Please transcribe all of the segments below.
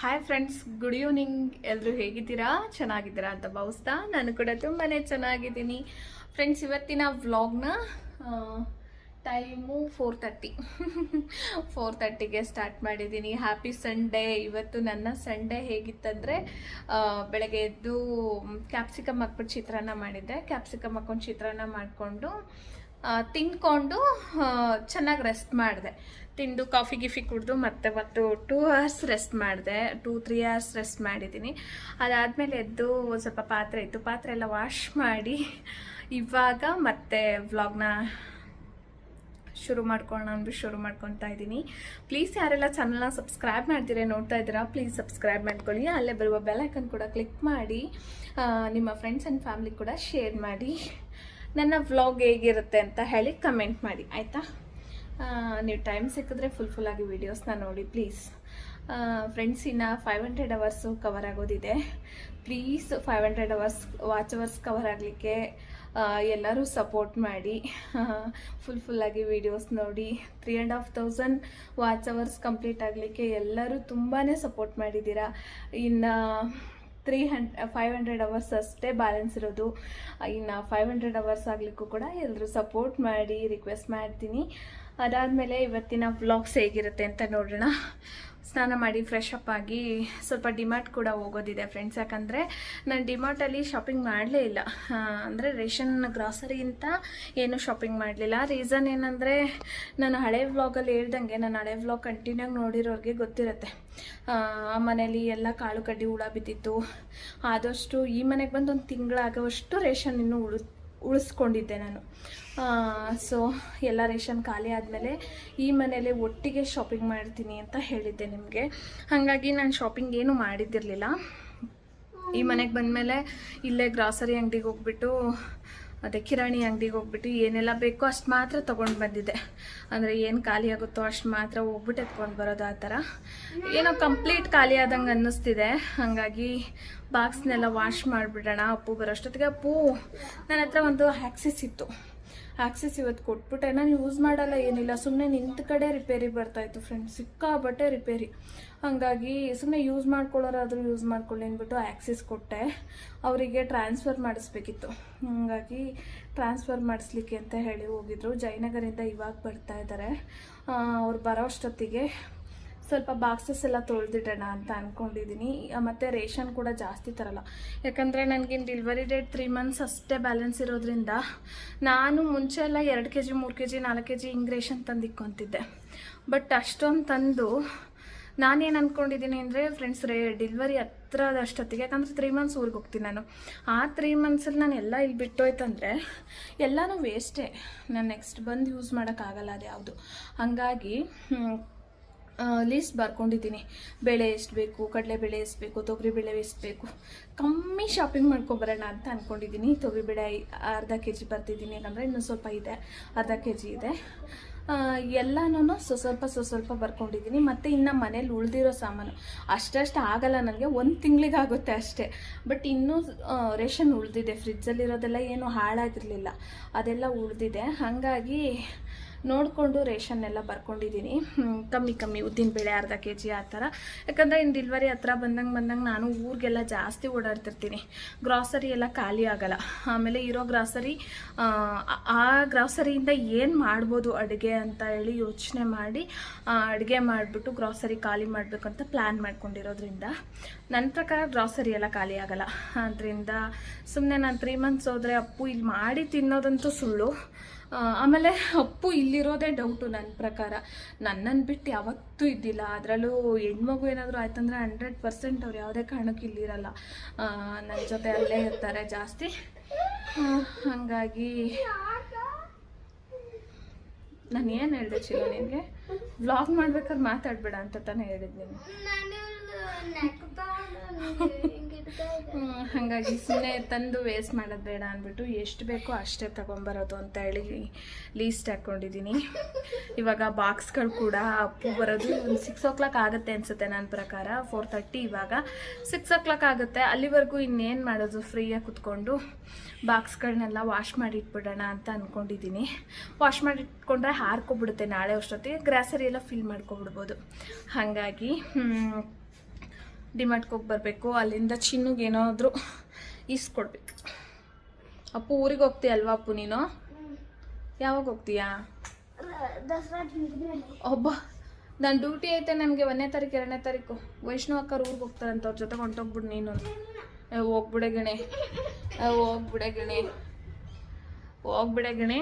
Hi friends good evening ಎಲ್ಲರೂ ಹೇಗಿದ್ದೀರಾ? ಚೆನ್ನಾಗಿದ್ದೀರಾ ಅಂತ ಭಾವಿಸ್ತಾ ನಾನು ಕೂಡ ತುಂಬಾ ಚೆನ್ನಾಗಿದ್ದೀನಿ. ಫ್ರೆಂಡ್ಸ್ ಇವತ್ತಿನ ವ್ಲಾಗ್ನ ಟೈಮು ಫೋರ್ ತರ್ಟಿ ಫೋರ್ ತರ್ಟಿಗೆ ಸ್ಟಾರ್ಟ್ ಮಾಡಿದ್ದೀನಿ. ಹ್ಯಾಪಿ ಸಂಡೇ ಇವತ್ತು ನನ್ನ ಸಂಡೇ ಹೇಗಿತ್ತಂದರೆ ಬೆಳಗ್ಗೆ ಎದ್ದು ಕ್ಯಾಪ್ಸಿಕಮ್ ಹಾಕ್ಬಿಟ್ಟು ಚಿತ್ರಾನ್ನ ಮಾಡಿದ್ದೆ. ಕ್ಯಾಪ್ಸಿಕಮ್ ಹಾಕ್ಕೊಂಡು ಚಿತ್ರಾನ್ನ ಮಾಡಿಕೊಂಡು ತಿಂದ್ಕೊಂಡು ಚೆನ್ನಾಗಿ ರೆಸ್ಟ್ ಮಾಡಿದೆ. ತಿಂದು ಕಾಫಿ ಗಿಫಿ ಕುಡಿದು ಮತ್ತೆ ಮತ್ತು ಟೂ ಅವರ್ಸ್ ರೆಸ್ಟ್ ಮಾಡಿದೆ. ಟೂ ತ್ರೀ ಅವರ್ಸ್ ರೆಸ್ಟ್ ಮಾಡಿದ್ದೀನಿ. ಅದಾದಮೇಲೆ ಎದ್ದು ಸ್ವಲ್ಪ ಪಾತ್ರೆ ಇತ್ತು. ಪಾತ್ರೆ ಎಲ್ಲ ವಾಶ್ ಮಾಡಿ ಇವಾಗ ಮತ್ತೆ ವ್ಲಾಗ್ನ ಶುರು ಮಾಡ್ಕೊಳ್ಳೋಣ ಅಂದ್ಬಿಟ್ಟು ಶುರು ಮಾಡ್ಕೊತಾ ಇದ್ದೀನಿ. ಪ್ಲೀಸ್ ಯಾರೆಲ್ಲ ಚಾನಲ್ನ ಸಬ್ಸ್ಕ್ರೈಬ್ ಮಾಡ್ತೀರಾ ನೋಡ್ತಾ ಇದ್ದೀರಾ ಪ್ಲೀಸ್ ಸಬ್ಸ್ಕ್ರೈಬ್ ಮಾಡ್ಕೊಳ್ಳಿ. ಅಲ್ಲೇ ಬರುವ ಬೆಲೈಕನ್ ಕೂಡ ಕ್ಲಿಕ್ ಮಾಡಿ ನಿಮ್ಮ ಫ್ರೆಂಡ್ಸ್ ಆ್ಯಂಡ್ ಫ್ಯಾಮಿಲಿ ಕೂಡ ಶೇರ್ ಮಾಡಿ. ನನ್ನ ವ್ಲಾಗ್ ಹೇಗಿರುತ್ತೆ ಅಂತ ಹೇಳಿ ಕಮೆಂಟ್ ಮಾಡಿ. ಆಯಿತಾ? ನೀವು ಟೈಮ್ ಸಿಕ್ಕಿದ್ರೆ ಫುಲ್ ಫುಲ್ಲಾಗಿ ವೀಡಿಯೋಸ್ನ ನೋಡಿ ಪ್ಲೀಸ್ ಫ್ರೆಂಡ್ಸ್ ಇನ್ನು five hundred hours cover ಆಗೋದಿದೆ. Please five hundred hours watch hours cover ಆಗಲಿಕ್ಕೆ ಎಲ್ಲರೂ ಸಪೋರ್ಟ್ ಮಾಡಿ. ಫುಲ್ ಫುಲ್ಲಾಗಿ ವೀಡಿಯೋಸ್ ನೋಡಿ three and half thousand watch hours complete ಆಗಲಿಕ್ಕೆ ಎಲ್ಲರೂ ತುಂಬಾ ಸಪೋರ್ಟ್ ಮಾಡಿದ್ದೀರಾ. ಇನ್ನು ತ್ರೀ ಹಂಡ್ ಫೈವ್ ಹಂಡ್ರೆಡ್ ಅವರ್ಸ್ ಅಷ್ಟೇ ಬ್ಯಾಲೆನ್ಸ್ ಇರೋದು. ಇನ್ನು ಫೈವ್ ಹಂಡ್ರೆಡ್ ಅವರ್ಸ್ ಆಗಲಿಕ್ಕೂ ಕೂಡ ಎಲ್ಲರೂ ಸಪೋರ್ಟ್ ಮಾಡಿ ರಿಕ್ವೆಸ್ಟ್ ಮಾಡ್ತೀನಿ. ಅದಾದಮೇಲೆ ಇವತ್ತಿನ ವ್ಲಾಗ್ಸ್ ಹೇಗಿರುತ್ತೆ ಅಂತ ನೋಡೋಣ. ಸ್ನಾನ ಮಾಡಿ ಫ್ರೆಶ್ ಅಪ್ ಆಗಿ ಸ್ವಲ್ಪ ಡಿಮಾರ್ಟ್ ಕೂಡ ಹೋಗೋದಿದೆ ಫ್ರೆಂಡ್ಸ್ ಯಾಕಂದರೆ ನಾನು ಡಿಮಾರ್ಟಲ್ಲಿ ಶಾಪಿಂಗ್ ಮಾಡಲೇ ಇಲ್ಲ. ಅಂದರೆ ರೇಷನ್ ಗ್ರಾಸರಿ ಅಂತ ಏನು ಶಾಪಿಂಗ್ ಮಾಡಲಿಲ್ಲ. ರೀಸನ್ ಏನಂದರೆ ನಾನು ಹಳೆ ವ್ಲಾಗಲ್ಲಿ ಹೇಳ್ದಂಗೆ ನಾನು ಹಳೆ ವ್ಲಾಗ್ ಕಂಟಿನ್ಯೂ ಆಗಿ ನೋಡಿರೋರಿಗೆ ಗೊತ್ತಿರುತ್ತೆ. ಆ ಮನೇಲಿ ಎಲ್ಲ ಕಾಳು ಕಡ್ಡಿ ಹುಳ ಬಿದ್ದಿತ್ತು. ಆದಷ್ಟು ಈ ಮನೆಗೆ ಬಂದು ಒಂದು ತಿಂಗಳಾಗೋವಷ್ಟು ರೇಷನ್ ಇನ್ನೂ ಉಳು ಉಳಿಸ್ಕೊಂಡಿದ್ದೆ ನಾನು. ಸೊ ಎಲ್ಲ ರೇಷನ್ ಖಾಲಿ ಆದಮೇಲೆ ಈ ಮನೇಲಿ ಒಟ್ಟಿಗೆ ಶಾಪಿಂಗ್ ಮಾಡ್ತೀನಿ ಅಂತ ಹೇಳಿದ್ದೆ ನಿಮಗೆ. ಹಾಗಾಗಿ ನಾನು ಶಾಪಿಂಗ್ ಏನೂ ಮಾಡಿದ್ದಿರಲಿಲ್ಲ. ಈ ಮನೆಗೆ ಬಂದಮೇಲೆ ಇಲ್ಲೇ ಗ್ರಾಸರಿ ಅಂಗಡಿಗೆ ಹೋಗ್ಬಿಟ್ಟು ಅದೇ ಕಿರಾಣಿ ಅಂಗಡಿಗೆ ಹೋಗ್ಬಿಟ್ಟು ಏನೆಲ್ಲ ಬೇಕೋ ಅಷ್ಟು ಮಾತ್ರ ತೊಗೊಂಡು ಬಂದಿದ್ದೆ. ಅಂದರೆ ಏನು ಖಾಲಿ ಆಗುತ್ತೋ ಅಷ್ಟು ಮಾತ್ರ ಹೋಗ್ಬಿಟ್ಟು ಎತ್ಕೊಂಡು ಬರೋದು ಆ ಥರ. ಏನೋ ಕಂಪ್ಲೀಟ್ ಖಾಲಿ ಆದಂಗೆ ಅನ್ನಿಸ್ತಿದೆ. ಹಾಗಾಗಿ ಬಾಕ್ಸ್ನೆಲ್ಲ ವಾಶ್ ಮಾಡಿಬಿಡೋಣ. ಅಪ್ಪು ಬರೋಷ್ಟೊತ್ತಿಗೆ ಅಪ್ಪು ನನ್ನ ಹತ್ರ ಒಂದು ಆ್ಯಕ್ಸಿಸ್ ಇತ್ತು. ಆಕ್ಸೆಸ್ ಇವತ್ತು ಕೊಟ್ಬಿಟ್ಟೆ. ನಾನು ಯೂಸ್ ಮಾಡಲ್ಲ, ಏನಿಲ್ಲ. ಸುಮ್ಮನೆ ನಿಂತ ಕಡೆ ರಿಪೇರಿ ಬರ್ತಾಯಿತ್ತು ಫ್ರೆಂಡ್ಸ್ ಸಿಕ್ಕಾಬಟ್ಟೆ ರಿಪೇರಿ ಹಾಗಾಗಿ ಸುಮ್ಮನೆ ಯೂಸ್ ಮಾಡ್ಕೊಳ್ಳೋರಾದರೂ ಯೂಸ್ ಮಾಡ್ಕೊಳ್ಳಿ ಅಂದ್ಬಿಟ್ಟು ಆ್ಯಕ್ಸಿಸ್ ಕೊಟ್ಟೆ. ಅವರಿಗೆ ಟ್ರಾನ್ಸ್ಫರ್ ಮಾಡಿಸ್ಬೇಕಿತ್ತು. ಹಾಗಾಗಿ ಟ್ರಾನ್ಸ್ಫರ್ ಮಾಡಿಸ್ಲಿಕ್ಕೆ ಅಂತ ಹೇಳಿ ಹೋಗಿದ್ರು. ಜಯನಗರಿಂದ ಇವಾಗ ಬರ್ತಾ ಇದ್ದಾರೆ ಅವ್ರು ಬರೋ ಅಷ್ಟೊತ್ತಿಗೆ ಸ್ವಲ್ಪ ಬಾಕ್ಸಸ್ ಎಲ್ಲ ತೊಳೆದಿಡೋಣ ಅಂತ ಅಂದ್ಕೊಂಡಿದ್ದೀನಿ ಮತ್ತು ರೇಷನ್ ಕೂಡ ಜಾಸ್ತಿ ತರಲ್ಲ. ಯಾಕಂದರೆ ನನಗೆ ಡೆಲಿವರಿ ಡೇಟ್ ತ್ರೀ ಮಂತ್ಸ್ ಅಷ್ಟೇ ಬ್ಯಾಲೆನ್ಸ್ ಇರೋದ್ರಿಂದ ನಾನು ಮುಂಚೆ ಎಲ್ಲ ಎರಡು ಕೆ ಜಿ ಮೂರು ಕೆ ಜಿ ನಾಲ್ಕು ಕೆ ಜಿ ಹಿಂಗೆ ರೇಷನ್ ತಂದು ಇಕ್ಕೊಂತಿದ್ದೆ. ಬಟ್ ಅಷ್ಟೊಂದು ತಂದು ನಾನೇನು ಅಂದ್ಕೊಂಡಿದ್ದೀನಿ ಅಂದರೆ ಫ್ರೆಂಡ್ಸ್ ರೇ ಡೆಲಿವರಿ ಹತ್ರ ಅಷ್ಟೊತ್ತಿಗೆ, ಯಾಕಂದರೆ ತ್ರೀ ಮಂತ್ಸ್ ಊರಿಗೆ ಹೋಗ್ತೀನಿ ನಾನು. ಆ ತ್ರೀ ಮಂತ್ಸಲ್ಲಿ ನಾನು ಎಲ್ಲ ಇಲ್ಲಿ ಬಿಟ್ಟೋಯ್ತಂದರೆ ಎಲ್ಲನೂ ವೇಸ್ಟೇ ನಾನು ನೆಕ್ಸ್ಟ್ ಬಂದು ಯೂಸ್ ಮಾಡೋಕ್ಕಾಗಲ್ಲ ಅದು ಯಾವುದು ಹಾಗಾಗಿ ಲೀಸ್ಟ್ ಬರ್ಕೊಂಡಿದ್ದೀನಿ. ಬೇಳೆ ಎಷ್ಟು ಬೇಕು ಕಡಲೆಬೇಳೆ ಎಷ್ಟು ಬೇಕು ತೊಗರಿಬೇಳೆ ಎಷ್ಟು ಬೇಕು. ಕಮ್ಮಿ ಶಾಪಿಂಗ್ ಮಾಡ್ಕೊಬರೋಣ ಅಂತ ಅಂದ್ಕೊಂಡಿದ್ದೀನಿ ತೊಗರಿ ಬೇಳೆ ಅರ್ಧ ಕೆ ಜಿ ಬರ್ತಿದ್ದೀನಿ. ಏನಂದರೆ ಇನ್ನೂ ಸ್ವಲ್ಪ ಇದೆ. ಅರ್ಧ ಕೆ ಜಿ ಇದೆ ಎಲ್ಲನೂ ಸ್ವ ಸ್ವಲ್ಪ ಸ್ವ ಸ್ವಲ್ಪ ಬರ್ಕೊಂಡಿದ್ದೀನಿ. ಮತ್ತು ಇನ್ನು ಮನೇಲಿ ಉಳಿದಿರೋ ಸಾಮಾನು. ಅಷ್ಟಷ್ಟು ಆಗಲ್ಲ ನನಗೆ. ಒಂದು ತಿಂಗಳಿಗಾಗುತ್ತೆ ಅಷ್ಟೇ. ಬಟ್ ಇನ್ನೂ ರೇಷನ್ ಉಳಿದಿದೆ. ಫ್ರಿಜ್ಜಲ್ಲಿರೋದೆಲ್ಲ ಏನು ಹಾಳಾಗಿರಲಿಲ್ಲ. ಅದೆಲ್ಲ ಉಳಿದಿದೆ. ಹಾಗಾಗಿ ನೋಡಿಕೊಂಡು ರೇಷನ್ ಎಲ್ಲ ಬರ್ಕೊಂಡಿದ್ದೀನಿ. ಕಮ್ಮಿ ಕಮ್ಮಿ ಕಮ್ಮಿ ಉದ್ದಿನಬೇಳೆ ಅರ್ಧ ಕೆ ಜಿ ಆ ಥರ. ಯಾಕಂದರೆ ಇನ್ನು ಡಿಲ್ವರಿ ಹತ್ರ ಬಂದಂಗೆ ಬಂದಂಗೆ ನಾನು ಊರಿಗೆಲ್ಲ ಜಾಸ್ತಿ ಓಡಾಡ್ತಿರ್ತೀನಿ. ಗ್ರಾಸರಿ ಎಲ್ಲ ಖಾಲಿ ಆಗಲ್ಲ. ಆಮೇಲೆ ಇರೋ ಗ್ರಾಸರಿ ಆ ಗ್ರಾಸರಿಯಿಂದ ಏನು ಮಾಡ್ಬೋದು ಅಡುಗೆ ಅಂತ ಹೇಳಿ ಯೋಚನೆ ಮಾಡಿ ಅಡುಗೆ ಮಾಡಿಬಿಟ್ಟು ಗ್ರಾಸರಿ ಖಾಲಿ ಮಾಡಬೇಕಂತ ಪ್ಲ್ಯಾನ್ ಮಾಡ್ಕೊಂಡಿರೋದ್ರಿಂದ ನನ್ನ ಪ್ರಕಾರ ಗ್ರಾಸರಿ ಎಲ್ಲ ಖಾಲಿ ಆಗಲ್ಲ. ಅದರಿಂದ ಸುಮ್ಮನೆ ನಾನು ತ್ರೀ ಮಂತ್ಸ್ ಹೋದರೆ ಅಪ್ಪು ಇಲ್ಲಿ ಮಾಡಿ ತಿನ್ನೋದಂತೂ ಸುಳ್ಳು. ಆಮೇಲೆ ಅಪ್ಪು ಇಲ್ಲಿರೋದೇ ಡೌಟು ನನ್ನ ಪ್ರಕಾರ. ನನ್ನನ್ನು ಬಿಟ್ಟು ಯಾವತ್ತೂ ಇದ್ದಿಲ್ಲ. ಅದರಲ್ಲೂ ಹೆಣ್ಮಗು ಏನಾದರೂ ಆಯ್ತಂದ್ರೆ ಹಂಡ್ರೆಡ್ ಪರ್ಸೆಂಟ್ ಅವ್ರು ಯಾವುದೇ ಕಾರಣಕ್ಕೆ ಇಲ್ಲಿರಲ್ಲ. ನನ್ನ ಜೊತೆ ಅಲ್ಲೇ ಇರ್ತಾರೆ ಜಾಸ್ತಿ. ಹಂಗಾಗಿ ನಾನು ಏನು ಹೇಳಿದೆ ಚಿಲ್ಲ ನಿನಗೆ? ವ್ಲಾಗ್ ಮಾಡ್ಬೇಕಾದ್ರೆ ಮಾತಾಡ್ಬೇಡ ಅಂತ ತಾನೇ ಹೇಳಿದ್ದು ನೀನು ಹಾಗಾಗಿ ಸುಮ್ಮನೆ ತಂದು ವೇಸ್ಟ್ ಮಾಡೋದು ಬೇಡ ಅಂದ್ಬಿಟ್ಟು ಎಷ್ಟು ಬೇಕೋ ಅಷ್ಟೇ ತಗೊಂಬರೋದು ಅಂತ ಹೇಳಿ ಲೀಸ್ಟ್ ಹಾಕ್ಕೊಂಡಿದ್ದೀನಿ ಇವಾಗ ಬಾಕ್ಸ್ಗಳು ಕೂಡ ಅಪ್ಪು ಬರೋದು. ಒಂದು ಸಿಕ್ಸ್ ಓ ಕ್ಲಾಕ್ ಆಗುತ್ತೆ ಅನಿಸುತ್ತೆ ನನ್ನ ಪ್ರಕಾರ. ಫೋರ್ ತರ್ಟಿ ಇವಾಗ. ಸಿಕ್ಸ್ ಓ ಕ್ಲಾಕ್ ಆಗುತ್ತೆ. ಅಲ್ಲಿವರೆಗೂ ಇನ್ನೇನು ಮಾಡೋದು? ಫ್ರೀಯಾಗಿ ಕುತ್ಕೊಂಡು ಬಾಕ್ಸ್ಗಳನ್ನೆಲ್ಲ ವಾಶ್ ಮಾಡಿ ಇಟ್ಬಿಡೋಣ ಅಂತ ಅಂದ್ಕೊಂಡಿದ್ದೀನಿ ವಾಶ್ ಮಾಡಿ ಇಟ್ಕೊಂಡ್ರೆ ಹಾರ್ಕೊಬಿಡುತ್ತೆ ನಾಳೆ ಅಷ್ಟೊತ್ತಿಗೆ. ಗ್ರಾಸರಿ ಎಲ್ಲ ಫಿಲ್ ಮಾಡ್ಕೊಬಿಡ್ಬೋದು. ಹಾಗಾಗಿ ಡಿಮಾರ್ಟ್ಗೆ ಹೋಗಿ ಬರಬೇಕು, ಅಲ್ಲಿಂದ ಚಿನ್ನುಗೆ ಏನಾದರೂ ಈಸ್ಕೊಡ್ಬೇಕು. ಅಪ್ಪು ಊರಿಗೆ ಹೋಗ್ತೀಯ ಅಲ್ವಾ ಅಪ್ಪು ನೀನು? ಯಾವಾಗ ಹೋಗ್ತೀಯಾ? ಒಬ್ಬ ನನ್ನ ಡ್ಯೂಟಿ ಐತೆ ನನಗೆ ಒಂದನೇ ತಾರೀಕು, ಎರಡನೇ ತಾರೀಕು. ವೈಷ್ಣವ್ ಅಕ್ಕರು ಊರಿಗೆ ಹೋಗ್ತಾರಂತ ಅವ್ರ ಜೊತೆ ಹೊಂಟೋಗ್ಬಿಡು ನೀನು. ಹೋಗ್ಬಿಡೆ ಗಣೆ. ಹೋಗ್ಬಿಡೆ ಗಣೆ. ಹೋಗ್ಬಿಡೆ ಗಣೆ.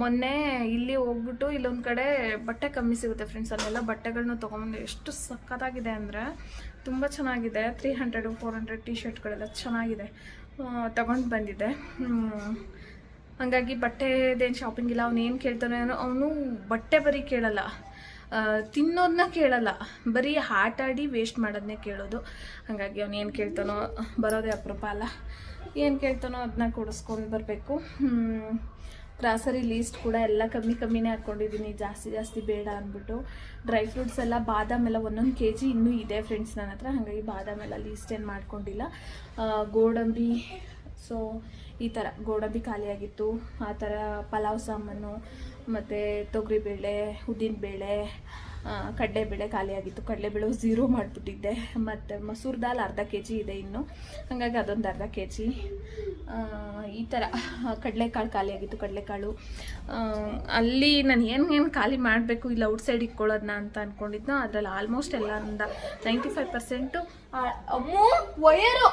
ಮೊನ್ನೆ ಇಲ್ಲಿ ಹೋಗ್ಬಿಟ್ಟು ಇಲ್ಲೊಂದು ಕಡೆ ಬಟ್ಟೆ ಕಮ್ಮಿ ಸಿಗುತ್ತೆ ಫ್ರೆಂಡ್ಸ್ ಅಲ್ಲೆಲ್ಲ ಬಟ್ಟೆಗಳನ್ನ ತೊಗೊಂಬಂದು ಎಷ್ಟು ಸಖತ್ತಾಗಿದೆ ಅಂದರೆ ತುಂಬ ಚೆನ್ನಾಗಿದೆ. Three hundred four hundred T ಶರ್ಟ್ಗಳೆಲ್ಲ ಚೆನ್ನಾಗಿದೆ ತಗೊಂಡು ಬಂದಿದ್ದೆ. ಹಾಗಾಗಿ ಬಟ್ಟೆದೇನು ಶಾಪಿಂಗ್ ಇಲ್ಲ ಏನು ಕೇಳ್ತಾನೆ ಅವನು ಬಟ್ಟೆ ಬರೀ ಕೇಳಲ್ಲ. ತಿನ್ನೋದನ್ನ ಕೇಳಲ್ಲ. ಬರೀ ಆಟ ಆಡಿ ವೇಸ್ಟ್ ಮಾಡೋದನ್ನೇ ಕೇಳೋದು. ಹಾಗಾಗಿ ಅವ್ನು ಏನು ಕೇಳ್ತಾನೋ, ಬರೋದೇ ಅಪರೂಪ ಅಲ್ಲ. ಏನು ಕೇಳ್ತಾನೋ ಅದನ್ನ ಕೊಡಿಸ್ಕೊಂಡು ಬರಬೇಕು. ಗ್ರಾಸರಿ ಲೀಸ್ಟ್ ಕೂಡ ಎಲ್ಲ ಕಮ್ಮಿ ಕಮ್ಮಿನೇ ಹಾಕ್ಕೊಂಡಿದ್ದೀನಿ. ಜಾಸ್ತಿ ಜಾಸ್ತಿ ಬೇಡ ಅಂದ್ಬಿಟ್ಟು. ಡ್ರೈ ಫ್ರೂಟ್ಸ್ ಎಲ್ಲ ಬಾದಾಮ್ ಎಲ್ಲ ಒಂದೊಂದು ಕೆ ಜಿ ಇನ್ನೂ ಇದೆ ಫ್ರೆಂಡ್ಸ್ ನನ್ನ ಹತ್ರ. ಹಾಗಾಗಿ ಬಾದಾಮ್ ಎಲ್ಲ ಲೀಸ್ಟ್ ಏನು ಮಾಡ್ಕೊಂಡಿಲ್ಲ. ಗೋಡಂಬಿ, ಸೊ ಈ ಥರ ಗೋಡಂಬಿ ಖಾಲಿಯಾಗಿತ್ತು. ಆ ಥರ ಪಲಾವ್ ಸಾಮಾನು ಮತ್ತು ತೊಗರಿಬೇಳೆ, ಉದ್ದಿನಬೇಳೆ ಕಡಲೆಬೇಳೆ ಖಾಲಿಯಾಗಿತ್ತು ಕಡಲೆಬೇಳೆ ಝೀರೋ ಮಾಡಿಬಿಟ್ಟಿದ್ದೆ. ಮತ್ತು ಮಸೂರ್ ದಾಲ್ ಅರ್ಧ ಕೆ ಜಿ ಇದೆ ಇನ್ನು. ಹಾಗಾಗಿ ಅದೊಂದು ಅರ್ಧ ಕೆ ಜಿ ಈ ಥರ ಕಡಲೆಕಾಳು ಖಾಲಿಯಾಗಿತ್ತು ಕಡಲೆಕಾಳು. ಅಲ್ಲಿ ನಾನು ಏನು ಖಾಲಿ ಮಾಡಬೇಕು ಇಲ್ಲ ಔಟ್ ಸೈಡ್ ಇಟ್ಕೊಳ್ಳೋದನ್ನ ಅಂತ ಅಂದ್ಕೊಂಡಿದ್ನೋ ಅದರಲ್ಲಿ ಆಲ್ಮೋಸ್ಟ್ ಎಲ್ಲ ಒಂದು ನೈಂಟಿ ಫೈವ್ ಪರ್ಸೆಂಟು ವಯರು!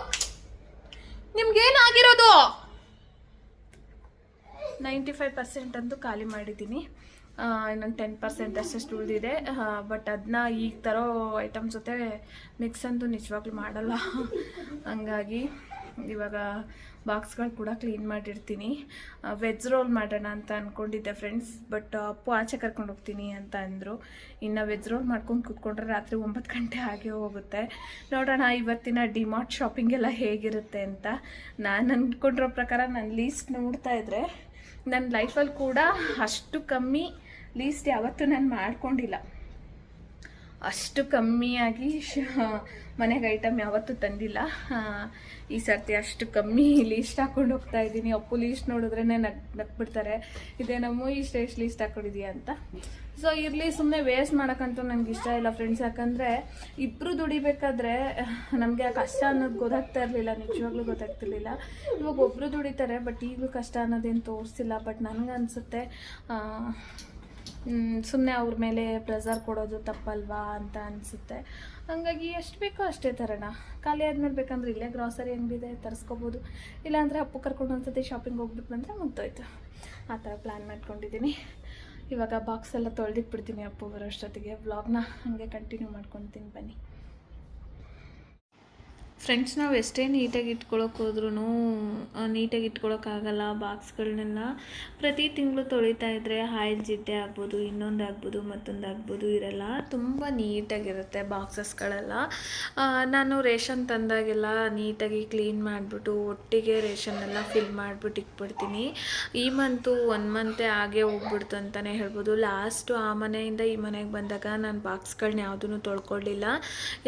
ನಿಮ್ಗೇನಾಗಿರೋದು? ನೈಂಟಿ ಫೈವ್ ಪರ್ಸೆಂಟ್ ಅಂತೂ ಖಾಲಿ ಮಾಡಿದ್ದೀನಿ. ಇನ್ನೊಂದು ಟೆನ್ ಪರ್ಸೆಂಟ್ ಅಷ್ಟಷ್ಟು ಉಳಿದಿದೆ ಬಟ್ ಅದನ್ನ ಈಗ ತರೋ ಐಟಮ್ ಜೊತೆ ಮಿಕ್ಸ್ ಅಂತೂ ನಿಜವಾಗ್ಲೂ ಮಾಡಲ್ಲ. ಹಂಗಾಗಿ ಇವಾಗ ಬಾಕ್ಸ್ಗಳು ಕೂಡ ಕ್ಲೀನ್ ಮಾಡಿರ್ತೀನಿ. ವೆಜ್ ರೋಲ್ ಮಾಡೋಣ ಅಂತ ಅಂದ್ಕೊಂಡಿದ್ದೆ ಫ್ರೆಂಡ್ಸ್ ಬಟ್ ಅಪ್ಪು ಆಚೆ ಕರ್ಕೊಂಡು ಹೋಗ್ತೀನಿ ಅಂತ ಅಂದರು. ಇನ್ನು ವೆಜ್ ರೋಲ್ ಮಾಡ್ಕೊಂಡು ಕೂತ್ಕೊಂಡ್ರೆ ರಾತ್ರಿ ಒಂಬತ್ತು ಗಂಟೆ ಹಾಗೆ ಹೋಗುತ್ತೆ. ನೋಡೋಣ, ಇವತ್ತಿನ ಡಿಮಾರ್ಟ್ ಶಾಪಿಂಗ್ ಎಲ್ಲ ಹೇಗಿರುತ್ತೆ ಅಂತ. ನಾನು ಅಂದ್ಕೊಂಡಿರೋ ಪ್ರಕಾರ ನಾನು ಲೀಸ್ಟ್ ನೋಡ್ತಾ ಇದ್ದರೆ ನನ್ನ ಲೈಫಲ್ಲಿ ಕೂಡ ಅಷ್ಟು ಕಮ್ಮಿ ಲೀಸ್ಟ್ ಯಾವತ್ತೂ ನಾನು ಮಾಡ್ಕೊಂಡಿಲ್ಲ. ಅಷ್ಟು ಕಮ್ಮಿಯಾಗಿ ಶ- ಮನೆಗೆ ಐಟಮ್ ಯಾವತ್ತೂ ತಂದಿಲ್ಲ. ಈ ಸರ್ತಿ ಅಷ್ಟು ಕಮ್ಮಿ ಲೀಸ್ಟ್ ಹಾಕೊಂಡು ಹೋಗ್ತಾ ಇದ್ದೀನಿ. ಅಪ್ಪು ಲೀಸ್ಟ್ ನೋಡಿದ್ರೇ ನಗ್, ನಗ್ಬಿಡ್ತಾರೆ. ಇದೇನಮ್ಮು ಇಷ್ಟ ಎಷ್ಟು ಲೀಸ್ಟ್ ಹಾಕೊಂಡಿದೀಯ ಅಂತ. ಸೊ ಇರಲಿ ಸುಮ್ಮನೆ ವೇಸ್ಟ್ ಮಾಡೋಕ್ಕಂತೂ ನನಗೆ ಇಷ್ಟ ಇಲ್ಲ ಫ್ರೆಂಡ್ಸ್ ಯಾಕಂದರೆ ಇಬ್ಬರು ದುಡಿಬೇಕಾದ್ರೆ, ನಮಗೆ ಆ ಕಷ್ಟ ಅನ್ನೋದು ಗೊತ್ತಾಗ್ತಾ ಇರಲಿಲ್ಲ. ನಿಜವಾಗ್ಲೂ ಗೊತ್ತಾಗ್ತಿರ್ಲಿಲ್ಲ. ಇವಾಗ ಒಬ್ಬರು ದುಡಿತಾರೆ ಬಟ್ ಈಗಲೂ ಕಷ್ಟ ಅನ್ನೋದೇನು ತೋರಿಸಿಲ್ಲ. ಬಟ್ ನನಗನ್ಸುತ್ತೆ ಸುಮ್ಮನೆ ಅವ್ರ ಮೇಲೆ ಪ್ರೆಸರ್ ಕೊಡೋದು ತಪ್ಪಲ್ವಾ ಅಂತ ಅನಿಸುತ್ತೆ. ಹಂಗಾಗಿ ಎಷ್ಟು ಬೇಕೋ ಅಷ್ಟೇ ತರೋಣ. ಖಾಲಿ ಆದಮೇಲೆ ಬೇಕಂದ್ರೆ ಇಲ್ಲೇ ಗ್ರಾಸರಿ ಅಂಗಡಿದೆ ತರಿಸ್ಕೋಬೋದು. ಇಲ್ಲಾಂದರೆ ಅಪ್ಪು ಕರ್ಕೊಂಡು ಒಂದ್ಸತಿ ಶಾಪಿಂಗ್ ಹೋಗ್ಬಿಟ್ಟು ಬಂದರೆ ಮುಗ್ದೋಯ್ತು. ಆ ಥರ ಪ್ಲ್ಯಾನ್ ಮಾಡ್ಕೊಂಡಿದ್ದೀನಿ. ಇವಾಗ ಬಾಕ್ಸ್ ಎಲ್ಲ ತೊಳೆದಿಟ್ಬಿಡ್ತೀನಿ ಅಪ್ಪು ಬರೋಷ್ಟೊತ್ತಿಗೆ ವ್ಲಾಗ್ನ ಹಾಗೆ ಕಂಟಿನ್ಯೂ ಮಾಡ್ಕೊತೀನಿ ಬನ್ನಿ. ಫ್ರೆಂಡ್ಸ್ ನಾವು ಎಷ್ಟೇ ನೀಟಾಗಿ ಇಟ್ಕೊಳಕ್ಕೆ ಹೋದ್ರೂ ನೀಟಾಗಿ ಇಟ್ಕೊಳಕ್ಕಾಗಲ್ಲ ಬಾಕ್ಸ್ಗಳನ್ನೆಲ್ಲ ಪ್ರತಿ ತಿಂಗಳು ತೊಳಿತಾ ಇದ್ದರೆ ಆಯಿಲ್ ಜಿಡ್ಡೆ ಆಗ್ಬೋದು, ಇನ್ನೊಂದು ಆಗ್ಬೋದು, ಮತ್ತೊಂದು ಆಗ್ಬೋದು, ಇರಲ್ಲ ತುಂಬ ನೀಟಾಗಿರುತ್ತೆ ಬಾಕ್ಸಸ್ಗಳೆಲ್ಲ ನಾನು ರೇಷನ್ ತಂದಾಗೆಲ್ಲ ನೀಟಾಗಿ ಕ್ಲೀನ್ ಮಾಡಿಬಿಟ್ಟು, ಒಟ್ಟಿಗೆ ರೇಷನ್ ಎಲ್ಲ ಫಿಲ್ ಮಾಡಿಬಿಟ್ಟು ಇಟ್ಬಿಡ್ತೀನಿ. ಈ ಮಂತು ಒನ್ ಮಂತೆ ಆಗೇ ಹೋಗ್ಬಿಡ್ತು ಅಂತಲೇ ಹೇಳ್ಬೋದು. ಲಾಸ್ಟು ಆ ಮನೆಯಿಂದ ಈ ಮನೆಗೆ ಬಂದಾಗ ನಾನು ಬಾಕ್ಸ್ಗಳನ್ನ ಯಾವುದೂ ತೊಳ್ಕೊಳ್ಳಿಲ್ಲ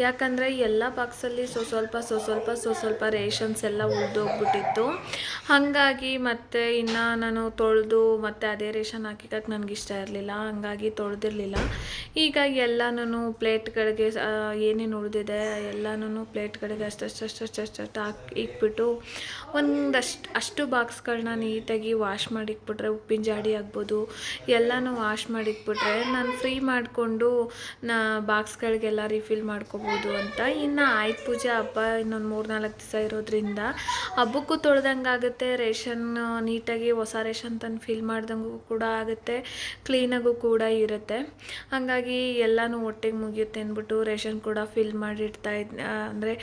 ಯಾಕಂದರೆ ಎಲ್ಲ ಬಾಕ್ಸಲ್ಲಿ ಸೊ, ಸ್ವಲ್ಪ ಸೊ, ಸ್ವಲ್ಪ ಸೊ, ಸ್ವಲ್ಪ ರೇಷನ್ಸ್ ಎಲ್ಲ ಉಳಿದೋಗ್ಬಿಟ್ಟಿತ್ತು. ಹಾಗಾಗಿ ಮತ್ತೆ ಇನ್ನು ನಾನು ತೊಳೆದು ಮತ್ತೆ ಅದೇ ರೇಷನ್ ಹಾಕಿದ್ದಕ್ಕೆ ನನಗೆ ಇಷ್ಟ ಇರಲಿಲ್ಲ, ಹಾಗಾಗಿ ತೊಳೆದಿರಲಿಲ್ಲ. ಈಗ ಎಲ್ಲನೂ ಪ್ಲೇಟ್ಗಳಿಗೆ ಏನೇನು ಉಳಿದಿದೆ ಎಲ್ಲನೂ ಪ್ಲೇಟ್ಗಳಿಗೆ ಅಷ್ಟಷ್ಟು ಅಷ್ಟಷ್ಟು ಹಾಕಿ ಇಕ್ಬಿಟ್ಟು ಒಂದಷ್ಟು, ಅಷ್ಟು ಬಾಕ್ಸ್ಗಳನ್ನ ನೀಟಾಗಿ ವಾಶ್ ಮಾಡಿಟ್ಬಿಟ್ರೆ, ಉಪ್ಪಿನ ಜಾಡಿ ಆಗ್ಬೋದು, ಎಲ್ಲನೂ ವಾಶ್ ಮಾಡಿಟ್ಬಿಟ್ರೆ ನಾನು ಫ್ರೀ ಮಾಡಿಕೊಂಡು ನಾ ಬಾಕ್ಸ್ಗಳಿಗೆಲ್ಲ ರಿಫಿಲ್ ಮಾಡ್ಕೋಬೋದು ಅಂತ ಇನ್ನು ಆಯ್ತು ಪೂಜೆ ಹಬ್ಬ ಇನ್ನೊಂದು ಮೂರು ನಾಲ್ಕು ದಿವಸ ಇರೋದ್ರಿಂದ. ಹಬ್ಬಕ್ಕೂ ತೊಳೆದಂಗೆ ಆಗುತ್ತೆ, ರೇಷನ್ ನೀಟಾಗಿ ಹೊಸ ರೇಷನ್ ತಂದು ಫಿಲ್ ಮಾಡ್ದಂಗೂ ಕೂಡ ಆಗುತ್ತೆ, ಕ್ಲೀನಾಗೂ ಕೂಡ ಇರುತ್ತೆ. ಹಾಗಾಗಿ ಎಲ್ಲನೂ ಒಟ್ಟಿಗೆ ಮುಗಿಯುತ್ತೆ ಅಂದ್ಬಿಟ್ಟು ರೇಷನ್ ಕೂಡ ಫಿಲ್ ಮಾಡಿಡ್ತಾ ಇದ್, ಅಂದರೆ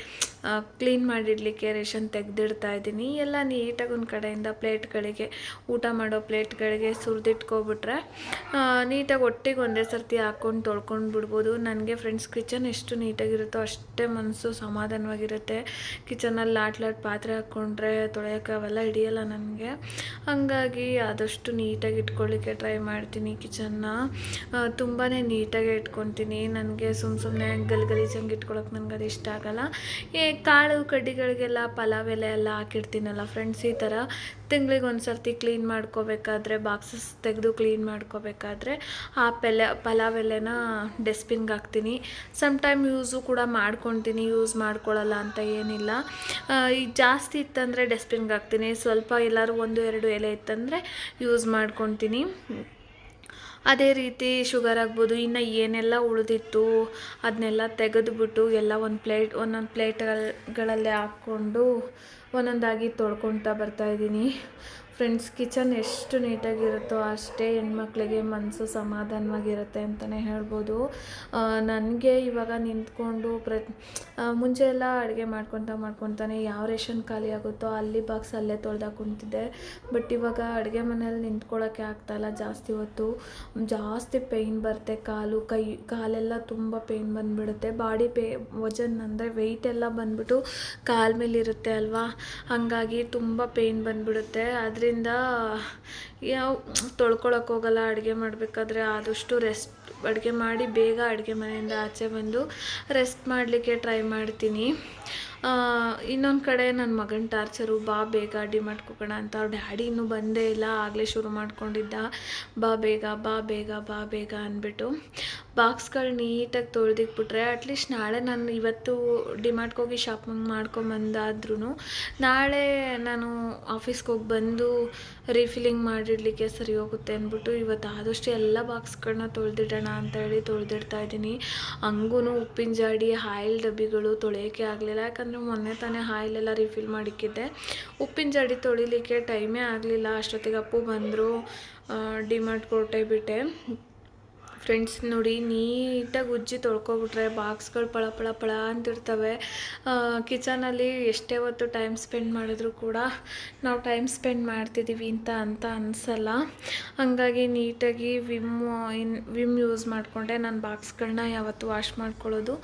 ಕ್ಲೀನ್ ಮಾಡಿಡಲಿಕ್ಕೆ ರೇಷನ್ ತೆಗೆದಿಡ್ತಾ ಇದ್ದೀನಿ. ಎಲ್ಲ ನೀಟಾಗಿ ಒಂದು ಕಡೆಯಿಂದ ಪ್ಲೇಟ್ಗಳಿಗೆ ಊಟ ಮಾಡೋ ಪ್ಲೇಟ್ಗಳಿಗೆ ಸುರಿದಿಟ್ಕೊಬಿಟ್ರೆ ನೀಟಾಗಿ ಒಟ್ಟಿಗೆ ಒಂದೇ ಸರ್ತಿ ಹಾಕ್ಕೊಂಡು ತೊಳ್ಕೊಂಡು ಬಿಡ್ಬೋದು. ನನಗೆ ಫ್ರೆಂಡ್ಸ್ ಕಿಚನ್ ಎಷ್ಟು ನೀಟಾಗಿರುತ್ತೋ ಅಷ್ಟೇ ಮನಸ್ಸು ಸಮಾಧಾನವಾಗಿರುತ್ತೆ. ಕಿಚನಲ್ಲಿ ಲಾಟ್ ಲಾಟ್ ಪಾತ್ರೆ ಹಾಕ್ಕೊಂಡ್ರೆ ತೊಳೆಯೋಕೆ ಅವೆಲ್ಲ ಹಿಡಿಯಲ್ಲ ನನಗೆ. ಹಾಗಾಗಿ ಆದಷ್ಟು ನೀಟಾಗಿ ಇಟ್ಕೊಳ್ಳಿಕ್ಕೆ ಟ್ರೈ ಮಾಡ್ತೀನಿ ಕಿಚನ್ನ. ತುಂಬಾ ನೀಟಾಗೆ ಇಟ್ಕೊತೀನಿ. ನನಗೆ ಸುಮ್ಮ ಸುಮ್ಮನೆ ಗಲ್ ಗಲೀಜಂಗೆ ಇಟ್ಕೊಳಕ್ಕೆ ನನಗೆ ಅದು ಇಷ್ಟ ಆಗಲ್ಲ. ಏ, ಕಾಳು ಕಡ್ಡಿಗಳಿಗೆಲ್ಲ ಪಲಾವ್ ಎಲೆ ಎಲ್ಲ ಹಾಕಿರ್ತೀನಲ್ಲ ಫ್ರೆಂಡ್ಸ್ ಈ ಥರ ತಿಂಗಳಿಗೆ ಒಂದು ಸರ್ತಿ ಕ್ಲೀನ್ ಮಾಡ್ಕೋಬೇಕಾದ್ರೆ ಬಾಕ್ಸಸ್ ತೆಗೆದು ಕ್ಲೀನ್ ಮಾಡ್ಕೋಬೇಕಾದ್ರೆ ಆ ಪೆಲೆ, ಪಲಾವ್ ಎಲೆನ ಡಸ್ಟ್ಬಿನ್ಗೆ ಹಾಕ್ತೀನಿ. ಸಮ್ ಟೈಮ್ ಯೂಸು ಕೂಡ ಮಾಡ್ಕೊತೀನಿ ಯೂಸ್ ಮಾಡ್ಕೊಳ್ಳಲ್ಲ ಅಂತ ಏನಿಲ್ಲ. ಈಗ ಜಾಸ್ತಿ ಇತ್ತಂದರೆ ಡಸ್ಟ್ಬಿನ್ಗೆ ಹಾಕ್ತೀನಿ. ಸ್ವಲ್ಪ ಎಲ್ಲರೂ ಒಂದು, ಎರಡು ಎಲೆ ಇತ್ತಂದರೆ ಯೂಸ್ ಮಾಡ್ಕೊತೀನಿ. ಅದೇ ರೀತಿ ಶುಗರ್ ಆಗ್ಬೋದು, ಇನ್ನು ಏನೆಲ್ಲ ಉಳಿದಿತ್ತು ಅದನ್ನೆಲ್ಲ ತೆಗೆದುಬಿಟ್ಟು ಎಲ್ಲ ಒಂದು ಪ್ಲೇಟ್ ಒಂದೊಂದು ಪ್ಲೇಟ್ಗಳಲ್ಲಿ ಹಾಕ್ಕೊಂಡು ಒಂದೊಂದಾಗಿ ತೊಳ್ಕೊತಾ ಬರ್ತಾಯಿದ್ದೀನಿ ಫ್ರೆಂಡ್ಸ್ ಕಿಚನ್ ಎಷ್ಟು ನೀಟಾಗಿರುತ್ತೋ ಅಷ್ಟೇ ಹೆಣ್ಮಕ್ಳಿಗೆ ಮನಸ್ಸು ಸಮಾಧಾನವಾಗಿರುತ್ತೆ ಅಂತಲೇ ಹೇಳ್ಬೋದು. ನನಗೆ ಇವಾಗ ನಿಂತ್ಕೊಂಡು ಪ್ರ ಮುಂಚೆ ಎಲ್ಲ ಅಡುಗೆ ಮಾಡ್ಕೊತ ಮಾಡ್ಕೊತಾನೆ ಯಾವ ರೇಷನ್ ಖಾಲಿ ಆಗುತ್ತೋ ಅಲ್ಲಿ ಬಾಕ್ಸ್ ಅಲ್ಲೇ ತೊಳ್ದು ಕುಂತಿದ್ದೆ ಬಟ್ ಇವಾಗ ಅಡುಗೆ ಮನೇಲಿ ನಿಂತ್ಕೊಳ್ಳೋಕ್ಕೆ ಆಗ್ತಾಯಿಲ್ಲ ಜಾಸ್ತಿ ಹೊತ್ತು. ಜಾಸ್ತಿ ಪೇಯ್ನ್ ಬರುತ್ತೆ ಕಾಲು, ಕೈ, ಕಾಲೆಲ್ಲ ತುಂಬ ಪೇಯ್ನ್ ಬಂದುಬಿಡುತ್ತೆ. ಬಾಡಿ ಪೇ, ವಜನ್ ಅಂದರೆ ವೆಯ್ಟ್ ಎಲ್ಲ ಬಂದ್ಬಿಟ್ಟು ಕಾಲ ಮೇಲಿರುತ್ತೆ ಅಲ್ವಾ? ಹಾಗಾಗಿ ತುಂಬ ಪೇಯ್ನ್ ಬಂದುಬಿಡುತ್ತೆ. ಅದರಿಂದ ಯಾವ ತೊಳ್ಕೊಳಕ್ಕೆ ಹೋಗಲ್ಲ, ಅಡುಗೆ ಮಾಡಬೇಕಾದ್ರೆ ಆದಷ್ಟು ರೆಸ್ಟ್, ಅಡುಗೆ ಮಾಡಿ ಬೇಗ ಅಡುಗೆ ಮನೆಯಿಂದ ಆಚೆ ಬಂದು ರೆಸ್ಟ್ ಮಾಡಲಿಕ್ಕೆ ಟ್ರೈ ಮಾಡ್ತೀನಿ. ಇನ್ನೊಂದು ಕಡೆ ನನ್ನ ಮಗನ ಟಾರ್ಚರು ಬಾ ಬೇಗ ಡಿಮಾರ್ಟ್ಗೆ ಮಾಡ್ಕೋಕೋಣ ಅಂತ ಅವ್ರ ಡ್ಯಾಡಿ ಇನ್ನೂ ಬಂದೇ ಇಲ್ಲ, ಆಗಲೇ ಶುರು ಮಾಡ್ಕೊಂಡಿದ್ದ. ಬಾ ಬೇಗ ಬಾ ಬೇಗ ಬಾ ಬೇಗ ಅಂದ್ಬಿಟ್ಟು ಬಾಕ್ಸ್ಗಳು ನೀಟಾಗಿ ತೊಳೆದಿಕ್ಬಿಟ್ರೆ ಅಟ್ಲೀಸ್ಟ್ ನಾಳೆ ನಾನು ಇವತ್ತು ಡಿಮಾರ್ಟ್ಗೆ ಹೋಗಿ ಶಾಪಿಂಗ್ ಮಾಡ್ಕೊಂಬಂದಾದ್ರೂ ನಾಳೆ ನಾನು ಆಫೀಸ್ಗೆ ಹೋಗಿ ಬಂದು ರೀಫಿಲಿಂಗ್ ಮಾಡಿಡಲಿಕ್ಕೆ ಸರಿ ಹೋಗುತ್ತೆ ಅಂದ್ಬಿಟ್ಟು ಇವತ್ತು ಆದಷ್ಟು ಎಲ್ಲ ಬಾಕ್ಸ್ಗಳನ್ನ ತೊಳೆದಿಡೋಣ ಅಂತ ಹೇಳಿ ತೊಳೆದಿಡ್ತಾ ಇದ್ದೀನಿ. ಹಂಗೂ ಉಪ್ಪಿನ ಜಾಡಿ, ಆಯಿಲ್ ಡಬ್ಬಿಗಳು ತೊಳೆಯೋಕ್ಕೆ ಆಗಲಿಲ್ಲ ಯಾಕಂದರೆ ಮೊನ್ನೆ ತಾನೇ ಆಯಿಲೆಲ್ಲ ರಿಫಿಲ್ ಮಾಡಿಕ್ಕಿದ್ದೆ. ಉಪ್ಪಿನ ಜಡಿ ತೊಳಿಲಿಕ್ಕೆ ಟೈಮೇ ಆಗಲಿಲ್ಲ. ಅಷ್ಟೊತ್ತಿಗೆ ಅಪ್ಪು ಬಂದರು. ಡಿಮಾರ್ಟ್ ಕೊಟ್ಟೆ ಬಿಟ್ಟೆ. ಫ್ರೆಂಡ್ಸ್ ನೋಡಿ ನೀಟಾಗಿ ಉಜ್ಜಿ ತೊಳ್ಕೊಬಿಟ್ರೆ ಬಾಕ್ಸ್ಗಳು ಪಳ ಪಳ ಪಳ ಅಂತಿರ್ತವೆ. ಕಿಚನಲ್ಲಿ ಎಷ್ಟೇ ಹೊತ್ತು ಟೈಮ್ ಸ್ಪೆಂಡ್ ಮಾಡಿದ್ರು ಕೂಡ ನಾವು ಟೈಮ್ ಸ್ಪೆಂಡ್ ಮಾಡ್ತಿದ್ದೀವಿ ಅಂತ ಅಂತ ಅನಿಸಲ್ಲ. ಹಾಗಾಗಿ ನೀಟಾಗಿ ವಿಮ್, ಇನ್, ವಿಮ್ ಯೂಸ್ ಮಾಡಿಕೊಂಡೆ. ನಾನು ಬಾಕ್ಸ್ಗಳನ್ನ ಯಾವತ್ತು ವಾಶ್ ಮಾಡ್ಕೊಳ್ಳೋದು.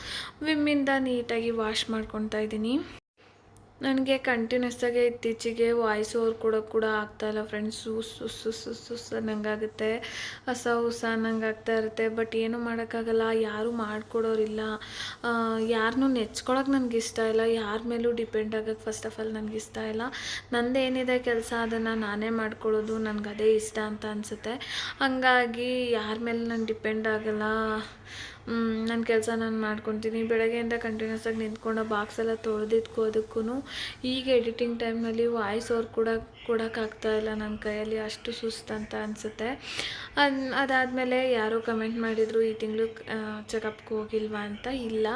ವಿಮ್ಮಿಂದ ನೀಟಾಗಿ ವಾಶ್ ಮಾಡ್ಕೊತಾ ಇದ್ದೀನಿ. ನನಗೆ ಕಂಟಿನ್ಯೂಸ್ ಆಗಿ ಇತ್ತೀಚೆಗೆ ವಾಯ್ಸ್ ಓವರ್ ಕೊಡೋಕೆ ಕೂಡ ಆಗ್ತಾಯಿಲ್ಲ ಫ್ರೆಂಡ್ಸ್ ಸುಸ್ ಸುಸ್ ಸುಸ್ ಅನ್ನಂಗಾಗುತ್ತೆ. ಹೊಸ ಹೊಸ ಅನ್ನಂಗೆ ಆಗ್ತಾ ಇರುತ್ತೆ. ಬಟ್ ಏನು ಮಾಡೋಕ್ಕಾಗಲ್ಲ. ಯಾರೂ ಮಾಡಿಕೊಡೋರಿಲ್ಲ. ಯಾರನ್ನೂ ನೆಚ್ಕೊಳಕ್ಕೆ ನನಗೆ ಇಷ್ಟ ಇಲ್ಲ. ಯಾರ ಮೇಲೂ ಡಿಪೆಂಡ್ ಆಗೋಕ್ಕೆ ಫಸ್ಟ್ ಆಫ್ ಆಲ್ ನನಗೆ ಇಷ್ಟ ಇಲ್ಲ. ನಂದೇನಿದೆ ಕೆಲಸ ಅದನ್ನು ನಾನೇ ಮಾಡ್ಕೊಳ್ಳೋದು. ನನಗೆ ಅದೇ ಇಷ್ಟ ಅಂತ ಅನಿಸುತ್ತೆ. ಹಂಗಾಗಿ ಯಾರ ಮೇಲೆ ನಾನು ಡಿಪೆಂಡ್ ಆಗಲ್ಲ. ನನ್ನ ಕೆಲಸ ನಾನು ಮಾಡ್ಕೊತೀನಿ. ಬೆಳಗ್ಗೆಯಿಂದ ಕಂಟಿನ್ಯೂಸ್ ಆಗಿ ನಿಂತ್ಕೊಂಡು ಬಾಕ್ಸ್ ಎಲ್ಲ ತೊಳೆದಿಟ್ಕೋದಕ್ಕೂ ಈಗ ಎಡಿಟಿಂಗ್ ಟೈಮ್ನಲ್ಲಿ ವಾಯ್ಸ್ ಓವರ್ ಕೂಡ ಕೊಡೋಕ್ಕಾಗ್ತಾ ಇಲ್ಲ ನನ್ನ ಕೈಯಲ್ಲಿ ಅಷ್ಟು ಸುಸ್ತು ಅಂತ ಅನಿಸುತ್ತೆ. ಅದು ಅದಾದಮೇಲೆ ಯಾರೋ ಕಮೆಂಟ್ ಮಾಡಿದರು, ಈ ತಿಂಗಳು ಚೆಕಪ್ಗೆ ಹೋಗಿಲ್ವಾ ಅಂತ ಇಲ್ಲ.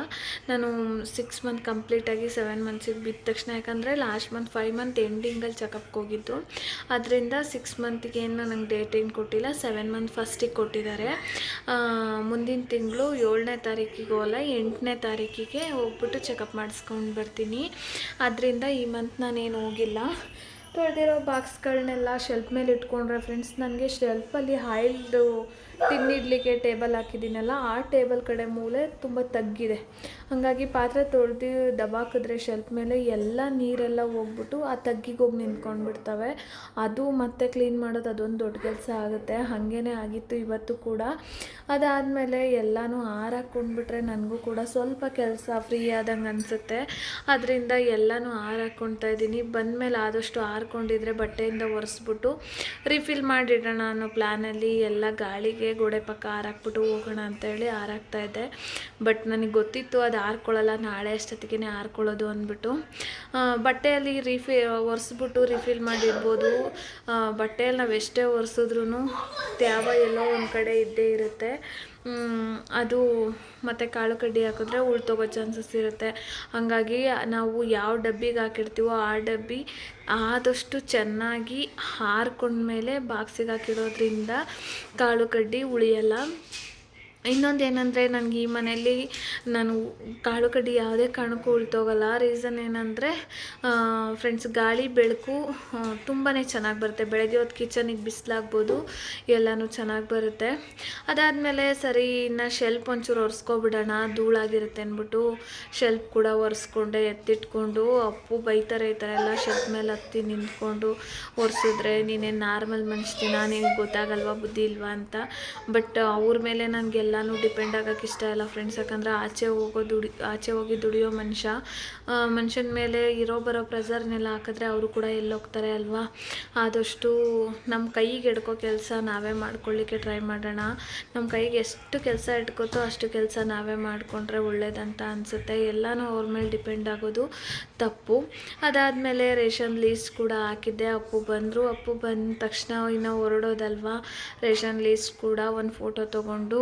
ನಾನು ಸಿಕ್ಸ್ ಮಂತ್ ಕಂಪ್ಲೀಟಾಗಿ ಸೆವೆನ್ ಮಂತ್ಸಿಗೆ ಬಿದ್ದ ತಕ್ಷಣ, ಯಾಕಂದರೆ ಲಾಸ್ಟ್ ಮಂತ್ ಫೈವ್ ಮಂತ್ ಎಂಡಿಂಗಲ್ಲಿ ಚೆಕಪ್ಗೆ ಹೋಗಿದ್ದು. ಅದರಿಂದ ಸಿಕ್ಸ್ ಮಂತಿಗೆ ಏನು ನಂಗೆ ಡೇಟ್ ಏನು ಕೊಟ್ಟಿಲ್ಲ ಸೆವೆನ್ ಮಂತ್ ಫಸ್ಟಿಗೆ ಕೊಟ್ಟಿದ್ದಾರೆ. ಮುಂದಿನ ತಿಂಗಳು ಏಳನೇ ತಾರೀಕಿಗೆ ಹೋಗಲ್ಲ, ಎಂಟನೇ ತಾರೀಕಿಗೆ ಹೋಗ್ಬಿಟ್ಟು ಚೆಕಪ್ ಮಾಡಿಸ್ಕೊಂಡು ಬರ್ತೀನಿ. ಅದರಿಂದ ಈ ಮಂತ್ ನಾನೇನು ಹೋಗಿಲ್ಲ. ತೊಳೆದಿರೋ ಬಾಕ್ಸ್ಗಳನ್ನೆಲ್ಲ ಶೆಲ್ಫ್ ಮೇಲೆ ಇಟ್ಕೊಂಡ್ರೆ ಫ್ರೆಂಡ್ಸ್ ನನಗೆ ಶೆಲ್ಫಲ್ಲಿ ಆಯಿಲ್ದು ತಿನ್ನಿಡ್ಲಿಕ್ಕೆ ಟೇಬಲ್ ಹಾಕಿದ್ದೀನಲ್ಲ, ಆ ಟೇಬಲ್ ಕಡೆ ಮೂಲೆ ತುಂಬ ತಗ್ಗಿದೆ. ಹಾಗಾಗಿ ಪಾತ್ರೆ ತೊಳೆದು ದಬಾಕಿದ್ರೆ ಶೆಲ್ಫ್ ಮೇಲೆ ಎಲ್ಲ ನೀರೆಲ್ಲ ಹೋಗ್ಬಿಟ್ಟು ಆ ತಗ್ಗಿಗೆ ಹೋಗಿ ನಿಂತ್ಕೊಂಡ್ಬಿಡ್ತವೆ. ಅದು ಮತ್ತೆ ಕ್ಲೀನ್ ಮಾಡೋದು ಅದೊಂದು ದೊಡ್ಡ ಕೆಲಸ ಆಗುತ್ತೆ. ಹಾಗೇ ಆಗಿತ್ತು ಇವತ್ತು ಕೂಡ. ಅದಾದಮೇಲೆ ಎಲ್ಲನೂ ಹಾರಾಕೊಂಡ್ಬಿಟ್ರೆ ನನಗೂ ಕೂಡ ಸ್ವಲ್ಪ ಕೆಲಸ ಫ್ರೀ ಆದಂಗೆ ಅನಿಸುತ್ತೆ. ಅದರಿಂದ ಎಲ್ಲನೂ ಹಾರಾಕೊಳ್ತಾ ಇದ್ದೀನಿ. ಬಂದಮೇಲೆ ಆದಷ್ಟು ಹಾರ್ಕೊಂಡಿದ್ರೆ ಬಟ್ಟೆಯಿಂದ ಒರೆಸ್ಬಿಟ್ಟು ರಿಫಿಲ್ ಮಾಡಿಡೋಣ ಅನ್ನೋ ಪ್ಲ್ಯಾನಲ್ಲಿ ಎಲ್ಲ ಗಾಳಿಗೆ ಗೋಡೆ ಪಕ್ಕ ಹಾರಾಕ್ಬಿಟ್ಟು ಹೋಗೋಣ ಅಂತೇಳಿ ಹಾರಾಕ್ತಾ ಇದ್ದೆ. ಬಟ್ ನನಗೆ ಗೊತ್ತಿತ್ತು ಅದು ಹಾರ್ಕೊಳ್ಳಲ್ಲ, ನಾಳೆ ಅಷ್ಟೊತ್ತಿಗೆ ಹಾರ್ಕೊಳ್ಳೋದು ಅಂದ್ಬಿಟ್ಟು. ಬಟ್ಟೆಯಲ್ಲಿ ರಿಫಿ ಒರೆಸ್ಬಿಟ್ಟು ರಿಫಿಲ್ ಮಾಡಿರ್ಬೋದು. ಬಟ್ಟೆಯಲ್ಲಿ ನಾವು ಎಷ್ಟೇ ಒರೆಸಿದ್ರೂ ತ್ಯಾವ ಎಲ್ಲೋ ಒಂದು ಕಡೆ ಇದ್ದೇ ಇರುತ್ತೆ. ಅದು ಮತ್ತು ಕಾಳು ಕಡ್ಡಿ ಹಾಕಿದ್ರೆ ಉಳ್ತೋಗೋ ಚಾನ್ಸಸ್ ಇರುತ್ತೆ. ಹಾಗಾಗಿ ನಾವು ಯಾವ ಡಬ್ಬಿಗೆ ಹಾಕಿರ್ತೀವೋ ಆ ಡಬ್ಬಿ ಆದಷ್ಟು ಚೆನ್ನಾಗಿ ಹಾರ್ಕೊಂಡ್ಮೇಲೆ ಬಾಕ್ಸಿಗೆ ಹಾಕಿರೋದ್ರಿಂದ ಕಾಳು ಕಡ್ಡಿ ಉಳಿಯಲ್ಲ. ಇನ್ನೊಂದು ಏನಂದರೆ ನನಗೆ ಈ ಮನೆಯಲ್ಲಿ ನಾನು ಕಾಳು ಕಡ್ಡಿ ಯಾವುದೇ ಕಾರಣಕ್ಕೂ ಉಳ್ತೋಗಲ್ಲ ರೀಸನ್ ಏನಂದರೆ ಫ್ರೆಂಡ್ಸ್ ಗಾಳಿ, ಬೆಳಕು ತುಂಬಾ ಚೆನ್ನಾಗಿ ಬರುತ್ತೆ. ಬೆಳಗ್ಗೆ ಹೊತ್ತು ಕಿಚನಿಗೆ ಬಿಸಿಲಾಗ್ಬೋದು, ಎಲ್ಲನೂ ಚೆನ್ನಾಗಿ ಬರುತ್ತೆ. ಅದಾದಮೇಲೆ ಸರಿ, ಇನ್ನು ಶೆಲ್ಫ್ ಒಂಚೂರು ಒರೆಸ್ಕೊಬಿಡೋಣ, ಧೂಳಾಗಿರುತ್ತೆ ಅಂದ್ಬಿಟ್ಟು ಶೆಲ್ಫ್ ಕೂಡ ಒರೆಸ್ಕೊಂಡೆ, ಎತ್ತಿಟ್ಕೊಂಡು, ಅಪ್ಪು ಬೈತಾರೆ, ಈ ಥರ ಎಲ್ಲ ಶೆಲ್ಫ್ ಮೇಲೆ ಹತ್ತಿ ನಿಂತ್ಕೊಂಡು ಒರೆಸಿದ್ರೆ ನೀನೇನು ನಾರ್ಮಲ್ ಮನುಷ್ಯ ನಿನಗೆ ಗೊತ್ತಾಗಲ್ವಾ, ಬುದ್ಧಿ ಇಲ್ವಾ ಅಂತ. ಬಟ್ ಅವ್ರ ಮೇಲೆ ನನಗೆಲ್ಲ ಎಲ್ಲನೂ ಡಿಪೆಂಡ್ ಆಗೋಕ್ಕೆ ಇಷ್ಟ ಇಲ್ಲ ಫ್ರೆಂಡ್ಸ್. ಯಾಕಂದರೆ ಆಚೆ ಹೋಗೋ ದುಡಿ, ಆಚೆ ಹೋಗಿ ದುಡಿಯೋ ಮನುಷ್ಯ ಮನುಷ್ಯನ ಮೇಲೆ ಇರೋ ಬರೋ ಪ್ರೆಸರ್ನೆಲ್ಲ ಹಾಕಿದ್ರೆ ಅವರು ಕೂಡ ಎಲ್ಲೋಗ್ತಾರೆ ಅಲ್ವಾ? ಆದಷ್ಟು ನಮ್ಮ ಕೈಗೆ ಎಡ್ಕೋ ಕೆಲಸ ನಾವೇ ಮಾಡ್ಕೊಳ್ಳಿಕ್ಕೆ ಟ್ರೈ ಮಾಡೋಣ. ನಮ್ಮ ಕೈಗೆ ಎಷ್ಟು ಕೆಲಸ ಇಟ್ಕೋತೋ ಅಷ್ಟು ಕೆಲಸ ನಾವೇ ಮಾಡಿಕೊಂಡ್ರೆ ಒಳ್ಳೇದಂತ ಅನಿಸುತ್ತೆ. ಎಲ್ಲನೂ ಅವ್ರ ಮೇಲೆ ಡಿಪೆಂಡ್ ಆಗೋದು ತಪ್ಪು. ಅದಾದಮೇಲೆ ರೇಷನ್ ಲೀಸ್ಟ್ ಕೂಡ ಹಾಕಿದ್ದೆ. ಅಪ್ಪು ಬಂದರು. ಅಪ್ಪು ಬಂದ ತಕ್ಷಣ ಇನ್ನೂ ಹೊರಡೋದಲ್ವಾ? ರೇಷನ್ ಲೀಸ್ಟ್ ಕೂಡ ಒಂದು ಫೋಟೋ ತೊಗೊಂಡು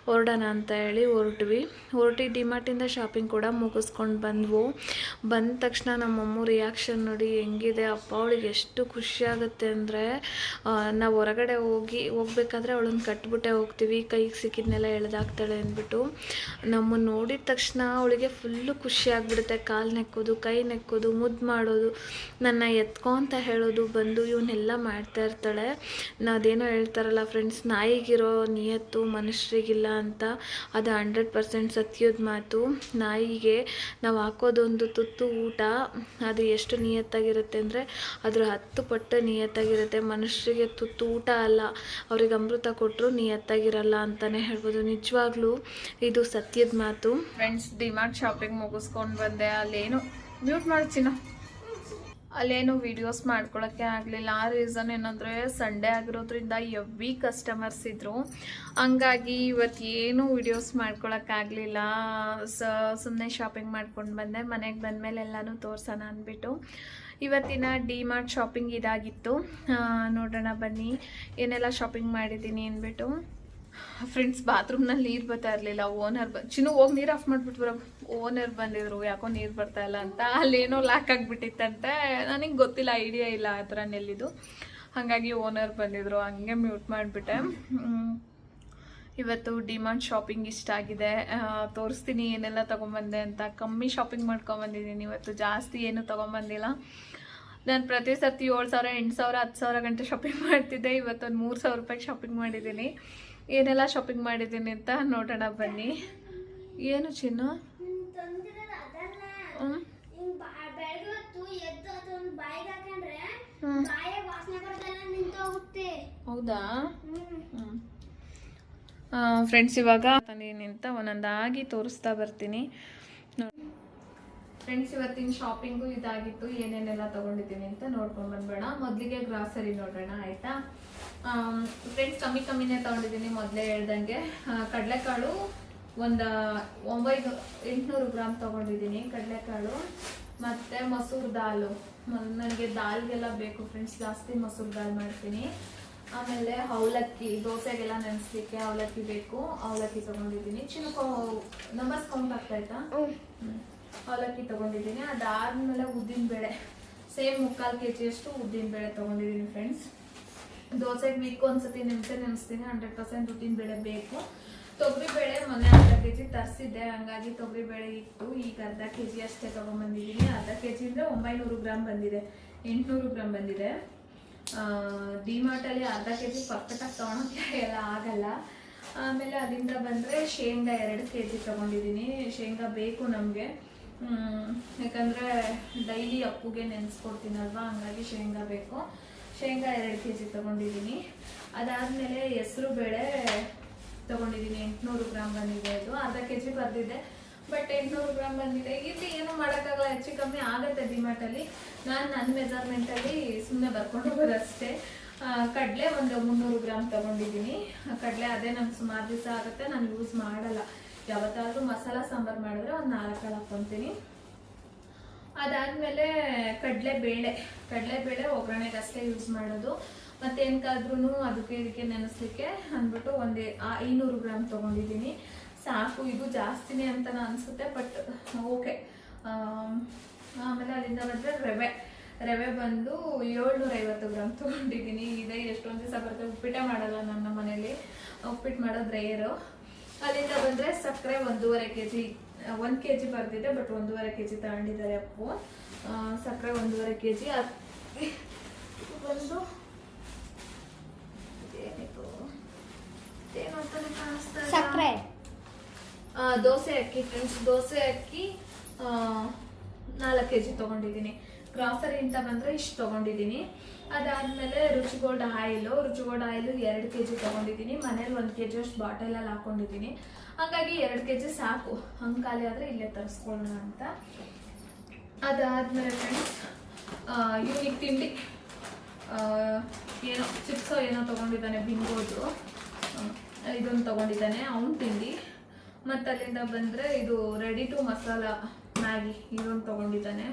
ಹೊರಡೋಣ ಅಂತ ಹೇಳಿ ಹೊರಟ್ವಿ. ಹೊರಟಿ ಡಿಮಾರ್ಟಿಂದ ಶಾಪಿಂಗ್ ಕೂಡ ಮುಗಿಸ್ಕೊಂಡು ಬಂದ್ವು. ಬಂದ ತಕ್ಷಣ ನಮ್ಮಮ್ಮ ರಿಯಾಕ್ಷನ್ ನೋಡಿ, ಹೆಂಗಿದೆ ಅಪ್ಪ, ಅವಳಿಗೆ ಎಷ್ಟು ಖುಷಿ ಆಗುತ್ತೆ ಅಂದರೆ ನಾವು ಹೊರಗಡೆ ಹೋಗಿ, ಹೋಗ್ಬೇಕಾದ್ರೆ ಅವಳನ್ನ ಕಟ್ಬಿಟ್ಟೆ ಹೋಗ್ತೀವಿ. ಕೈಗೆ ಸಿಕ್ಕಿದ್ನೆಲ್ಲ ಎಳ್ದಾಗ್ತಾಳೆ ಅಂದ್ಬಿಟ್ಟು. ನಮ್ಮನ್ನು ನೋಡಿದ ತಕ್ಷಣ ಅವಳಿಗೆ ಫುಲ್ಲು ಖುಷಿ ಆಗಿಬಿಡುತ್ತೆ. ಕಾಲು ನೆಕ್ಕೋದು, ಕೈ ನೆಕ್ಕೋದು ಮುದ್ದು ಮಾಡೋದು, ನನ್ನ ಎತ್ಕೊ ಅಂತ ಹೇಳೋದು, ಬಂದು ಇವನ್ನೆಲ್ಲ ಮಾಡ್ತಾ ಇರ್ತಾಳೆ. ನಾ ಅದೇನೋ ಹೇಳ್ತಾರಲ್ಲ ಫ್ರೆಂಡ್ಸ್ ನಾಯಿಗಿರೋ ನಿಯತ್ತು ಮನುಷ್ಯರಿಗಿಲ್ಲ ಅಂತ ಅದು ಹಂಡ್ರೆಡ್ ಪರ್ಸೆಂಟ್ ಸತ್ಯದ ಮಾತು. ನಾಯಿಗೆ ನಾವು ಹಾಕೋದೊಂದು ತುತ್ತು ಊಟ, ಅದು ಎಷ್ಟು ನಿಯತ್ತಾಗಿರುತ್ತೆ ಅಂದರೆ ಅದ್ರ ಹತ್ತು ಪಟ್ಟು ನಿಯತ್ತಾಗಿರುತ್ತೆ. ಮನುಷ್ಯರಿಗೆ ತುತ್ತು ಊಟ ಅಲ್ಲ, ಅವ್ರಿಗೆ ಅಮೃತ ಕೊಟ್ಟರು ನಿಯತ್ತಾಗಿರಲ್ಲ ಅಂತಲೇ ಹೇಳ್ಬೋದು. ನಿಜವಾಗ್ಲೂ ಇದು ಸತ್ಯದ ಮಾತು. ಫ್ರೆಂಡ್ಸ್ ಡಿಮಾರ್ಟ್ ಶಾಪಿಂಗ್ ಮುಗಿಸ್ಕೊಂಡು ಬಂದೆ. ಅಲ್ಲೇನು ಮ್ಯೂಟ್ ಮಾಡ್ತೀನೋ ಅಲ್ಲೇನು ವಿಡಿಯೋಸ್ ಮಾಡ್ಕೊಳಕ್ಕೆ ಆಗಲಿಲ್ಲ. ಆ ರೀಸನ್ ಏನಂದರೆ ಸಂಡೇ ಆಗಿರೋದ್ರಿಂದ ಎವ್ವಿ ಕಸ್ಟಮರ್ಸ್ ಇದ್ದರು ಹಂಗಾಗಿ ಇವತ್ತು ಏನು ವಿಡಿಯೋಸ್ ಮಾಡ್ಕೊಳಕ್ಕಾಗಲಿಲ್ಲ ಸ ಸುಮ್ಮನೆ ಶಾಪಿಂಗ್ ಮಾಡ್ಕೊಂಡು ಬಂದೆ. ಮನೆಗೆ ಬಂದಮೇಲೆ ಎಲ್ಲನೂ ತೋರ್ಸೋಣ ಅಂದ್ಬಿಟ್ಟು ಇವತ್ತಿನ ಡಿ ಮಾರ್ಟ್ ಶಾಪಿಂಗ್ ಇದಾಗಿತ್ತು ನೋಡೋಣ ಬನ್ನಿ. ಏನೆಲ್ಲ ಶಾಪಿಂಗ್ ಮಾಡಿದ್ದೀನಿ ಅಂದ್ಬಿಟ್ಟು. ಫ್ರೆಂಡ್ಸ್ ಬಾತ್ರೂಮ್ನಲ್ಲಿ ನೀರು ಬರ್ತಾ ಇರಲಿಲ್ಲ ಓನರ್ ಬ, ಚಿನ್ನು ಹೋಗಿ ನೀರು ಆಫ್ ಮಾಡ್ಬಿಟ್ಟು ಬರೋ ಓನರ್ ಬಂದಿದ್ರು, ಯಾಕೋ ನೀರು ಬರ್ತಾ ಇಲ್ಲ ಅಂತ. ಅಲ್ಲೇನೋ ಲಾಕ್ ಆಗಿಬಿಟ್ಟಿತ್ತಂತೆ. ನನಗೆ ಗೊತ್ತಿಲ್ಲ ಐಡಿಯಾ ಇಲ್ಲ ಆ ಥರ ನೆಲ್ಲಿದು ಹಾಗಾಗಿ ಓನರ್ ಬಂದಿದ್ರು, ಹಂಗೆ ಮ್ಯೂಟ್ ಮಾಡಿಬಿಟ್ಟೆ. ಇವತ್ತು ಡಿಮಾಂಡ್ ಶಾಪಿಂಗ್ ಇಷ್ಟ ಆಗಿದೆ. ತೋರಿಸ್ತೀನಿ, ಏನೆಲ್ಲ ತೊಗೊಂಬಂದೆ ಅಂತ. ಕಮ್ಮಿ ಶಾಪಿಂಗ್ ಮಾಡ್ಕೊಂಬಂದಿದ್ದೀನಿ ಇವತ್ತು, ಜಾಸ್ತಿ ಏನು ತೊಗೊಂಬಂದಿಲ್ಲ. ನಾನು ಪ್ರತಿ ಸರ್ತಿ ಏಳು ಸಾವಿರ, ಎಂಟು ಸಾವಿರ, ಹತ್ತು ಸಾವಿರ ಗಂಟೆ ಶಾಪಿಂಗ್ ಮಾಡ್ತಿದ್ದೆ. ಇವತ್ತು ಒಂದು ಮೂರು ಸಾವಿರ ರೂಪಾಯಿಗೆ ಶಾಪಿಂಗ್ ಮಾಡಿದ್ದೀನಿ. ಏನೆಲ್ಲ ಶಾಪಿಂಗ್ ಮಾಡಿದ್ದೀನಿ ಅಂತ ನೋಡೋಣ ಬನ್ನಿ. ಏನು ಚಿನ್ನು? ಹೌದಾ? ಫ್ರೆಂಡ್ಸ್ ಇವಾಗ ಅಂತ ಒಂದೊಂದಾಗಿ ತೋರಿಸ್ತಾ ಬರ್ತೀನಿ. ಫ್ರೆಂಡ್ಸ್ ಇವತ್ತಿನ ಶಾಪಿಂಗು ಇದಾಗಿತ್ತು. ಏನೇನೆಲ್ಲ ತಗೊಂಡಿದ್ದೀನಿ ಅಂತ ನೋಡ್ಕೊಂಡು ಬಂದ್ಬೇಡ. ಮೊದಲಿಗೆ ಗ್ರಾಸರಿ ನೋಡೋಣ ಆಯ್ತಾ? ಫ್ರೆಂಡ್ಸ್ ಕಮ್ಮಿ ಕಮ್ಮಿನೇ ತಗೊಂಡಿದ್ದೀನಿ ಮೊದಲೇ ಹೇಳ್ದಂಗೆ. ಕಡಲೆಕಾಳು ಒಂದು ಒಂಬೈದು ಎಂಟುನೂರು ಗ್ರಾಮ್ ತಗೊಂಡಿದ್ದೀನಿ ಕಡಲೆಕಾಳು. ಮತ್ತೆ ಮೊಸರು ದಾಲು. ನನಗೆ ದಾಲ್ಗೆಲ್ಲ ಬೇಕು ಫ್ರೆಂಡ್ಸ್ ಜಾಸ್ತಿ ಮೊಸರು ದಾಲ್ ಮಾಡ್ತೀನಿ. ಆಮೇಲೆ ಅವಲಕ್ಕಿ ದೋಸೆಗೆಲ್ಲ ನೆನೆಸ್ಲಿಕ್ಕೆ ಅವಲಕ್ಕಿ ಬೇಕು. ಅವಲಕ್ಕಿ ತಗೊಂಡಿದ್ದೀನಿ. ಚಿನ್ನಕೋ ನಂಬರ್ಸ್ ಕೌಂಟ್ ಆಯ್ತಾ ಹ್ಮ್. ಅವಲಕ್ಕಿ ತಗೊಂಡಿದ್ದೀನಿ. ಅದಾದಮೇಲೆ ಉದ್ದಿನ ಬೇಳೆ. ಸೇಮ್ ಮುಕ್ಕಾಲು ಕೆ ಜಿಯಷ್ಟು ಉದ್ದಿನ ಬೇಳೆ ತಗೊಂಡಿದ್ದೀನಿ ಫ್ರೆಂಡ್ಸ್ ದೋಸೆಗೆ ವೀಕ್ ಒಂದ್ಸತಿ ನಿಮಿಷ ನೆನೆಸ್ತೀನಿ. ಹಂಡ್ರೆಡ್ ಪರ್ಸೆಂಟ್ ಉದ್ದಿನ ಬೇಳೆ ಬೇಕು. ತೊಗರಿ ಬೇಳೆ ಮೊನ್ನೆ ಅರ್ಧ ಕೆ ಜಿ ತರಿಸಿದ್ದೆ. ಹಂಗಾಗಿ ತೊಗರಿ ಬೇಳೆ ಇತ್ತು. ಈಗ ಅರ್ಧ ಕೆ ಜಿ ಅಷ್ಟೇ ತೊಗೊಂಬಂದಿದ್ದೀನಿ. ಅರ್ಧ ಕೆ ಜಿ ಅಂದರೆ ಒಂಬೈನೂರು ಗ್ರಾಮ್ ಬಂದಿದೆ. ಎಂಟುನೂರು ಗ್ರಾಮ್ ಬಂದಿದೆ. ಡಿಮಾರ್ಟಲ್ಲಿ ಅರ್ಧ ಕೆ ಜಿ ಪರ್ಫೆಕ್ಟಾಗಿ ತೊಗೊಳಕ್ಕೆ ಎಲ್ಲ ಆಗಲ್ಲ. ಆಮೇಲೆ ಅದರಿಂದ ಬಂದರೆ ಶೇಂಗಾ ಎರಡು ಕೆ ಜಿ ತೊಗೊಂಡಿದ್ದೀನಿ. ಶೇಂಗಾ ಬೇಕು ನಮಗೆ. ಯಾಕಂದರೆ ಡೈಲಿ ಅಪ್ಪುಗೆ ನೆನೆಸ್ಕೊಡ್ತೀನಲ್ವಾ? ಹಂಗಾಗಿ ಶೇಂಗಾ ಬೇಕು. ಶೇಂಗಾ ಎರಡು ಕೆ ಜಿ ತೊಗೊಂಡಿದ್ದೀನಿ ಅದಾದಮೇಲೆ ಹೆಸರು ಬೇಳೆ ತೊಗೊಂಡಿದ್ದೀನಿ ಎಂಟುನೂರು ಗ್ರಾಮ್ ಬಂದಿದೆ ಅದು. ಅರ್ಧ ಕೆ ಜಿ ಬರ್ದಿದೆ. ಬಟ್ ಎಂಟುನೂರು ಗ್ರಾಮ್ ಬಂದಿದೆ. ಇಲ್ಲಿ ಏನು ಮಾಡೋಕ್ಕಾಗಲ್ಲ. ಹೆಚ್ಚು ಕಮ್ಮಿ ಆಗುತ್ತೆ ಡಿಮಾರ್ಟಲ್ಲಿ ನಾನು ನನ್ನ ಮೆಜರ್ಮೆಂಟಲ್ಲಿ ಸುಮ್ಮನೆ ಬರ್ಕೊಂಡು ಅಷ್ಟೇ. ಕಡಲೆ ಒಂದು ಮುನ್ನೂರು ಗ್ರಾಮ್ ತೊಗೊಂಡಿದ್ದೀನಿ ಕಡಲೆ ಅದೇ ನಂಗೆ ಸುಮಾರು ದಿವಸ ಆಗುತ್ತೆ. ನಾನು ಯೂಸ್ ಮಾಡಲ್ಲ. ಯಾವತ್ತಾದ್ರೂ ಮಸಾಲ ಸಾಂಬಾರ್ ಮಾಡಿದ್ರೆ ಒಂದು ನಾಲ್ಕು ಹಾಕೊಂತೀನಿ ಅದಾದ್ಮೇಲೆ ಕಡಲೆ ಬೇಳೆ ಕಡಲೆ ಬೇಳೆ ಒಗ್ಗರಣೆಗೆ ಅಷ್ಟೇ ಯೂಸ್ ಮಾಡೋದು. ಮತ್ತೇನ್ಕಾದ್ರೂ ಅದಕ್ಕೆ ಇದಕ್ಕೆ ನೆನೆಸ್ಲಿಕ್ಕೆ ಅಂದ್ಬಿಟ್ಟು ಒಂದೇ ಐನೂರು ಗ್ರಾಮ್ ತೊಗೊಂಡಿದ್ದೀನಿ. ಸಾಕು, ಇದು ಜಾಸ್ತಿನೇ ಅಂತ ಅನಿಸುತ್ತೆ ಬಟ್ ಓಕೆ ಆಮೇಲೆ ಅಲ್ಲಿಂದ ಬಂದರೆ ರವೆ. ರವೆ ಬಂದು ಏಳ್ನೂರ ಐವತ್ತು ಗ್ರಾಮ್ ತೊಗೊಂಡಿದ್ದೀನಿ. ಇದೆ ಎಷ್ಟೊಂದು ದಿವಸ ಬರುತ್ತೆ ಉಪ್ಪಿಟ್ಟೆ ಮಾಡಲ್ಲ ನನ್ನ ಮನೇಲಿ. ಉಪ್ಪಿಟ್ಟು ಮಾಡೋದು ರೇರು ಅಲ್ಲಿಂದ ಬಂದರೆ ಸಕ್ಕರೆ ಒಂದೂವರೆ ಕೆ ಜಿ ಒಂದು ಕೆ ಜಿ ಬರ್ದಿದೆ ಬಟ್ ಒಂದೂವರೆ ಕೆ ಜಿ ತಗೊಂಡಿದ್ದಾರೆ ಅಪ್ಪು. ಸಕ್ಕರೆ ಒಂದೂವರೆ ಕೆ ಜಿ ಇಲ್ಲ. ಸಕ್ಕರೆ. ದೋಸೆ ಅಕ್ಕಿ ಫ್ರೆಂಡ್ಸ್ ದೋಸೆ ಅಕ್ಕಿ ನಾಲ್ಕು ಕೆ ಜಿ ತಗೊಂಡಿದ್ದೀನಿ. ಗ್ರಾಸರಿ ಅಂತ ಬಂದರೆ ಇಷ್ಟು ತೊಗೊಂಡಿದ್ದೀನಿ. ಅದಾದಮೇಲೆ ರುಚಿಗೋಲ್ಡ್ ಆಯಿಲು ರುಚಿಗೋಲ್ಡ್ ಆಯಿಲು ಎರಡು ಕೆ ಜಿ ತೊಗೊಂಡಿದ್ದೀನಿ. ಮನೇಲಿ ಒಂದು ಕೆ ಜಿ ಅಷ್ಟು ಬಾಟಲಲ್ಲಿ ಹಾಕೊಂಡಿದ್ದೀನಿ. ಹಾಗಾಗಿ ಎರಡು ಕೆ ಜಿ ಸಾಕು. ಹಂಗೆ ಖಾಲಿ ಆದರೆ ಇಲ್ಲೇ ತರಿಸ್ಕೊಳ್ಳೋಣ ಅಂತ. ಅದಾದಮೇಲೆ ಫ್ರೆಂಡ್ಸ್ ಇವನಿಗೆ ತಿಂಡಿ ಏನೋ ಚಿಪ್ಸೋ ಏನೋ ತೊಗೊಂಡಿದ್ದಾನೆ ಬಿಂಗೋದು. ಇದೊಂದು ತೊಗೊಂಡಿದ್ದಾನೆ, ಅವನ್ ತಿಂಡಿ. ಮತ್ತು ಅಲ್ಲಿಂದ ಬಂದರೆ ಇದು ರೆಡಿ ಟು ಮಸಾಲ ಮ್ಯಾಗಿ, ಇದೊಂದು ತೊಗೊಂಡಿದ್ದಾನೆ.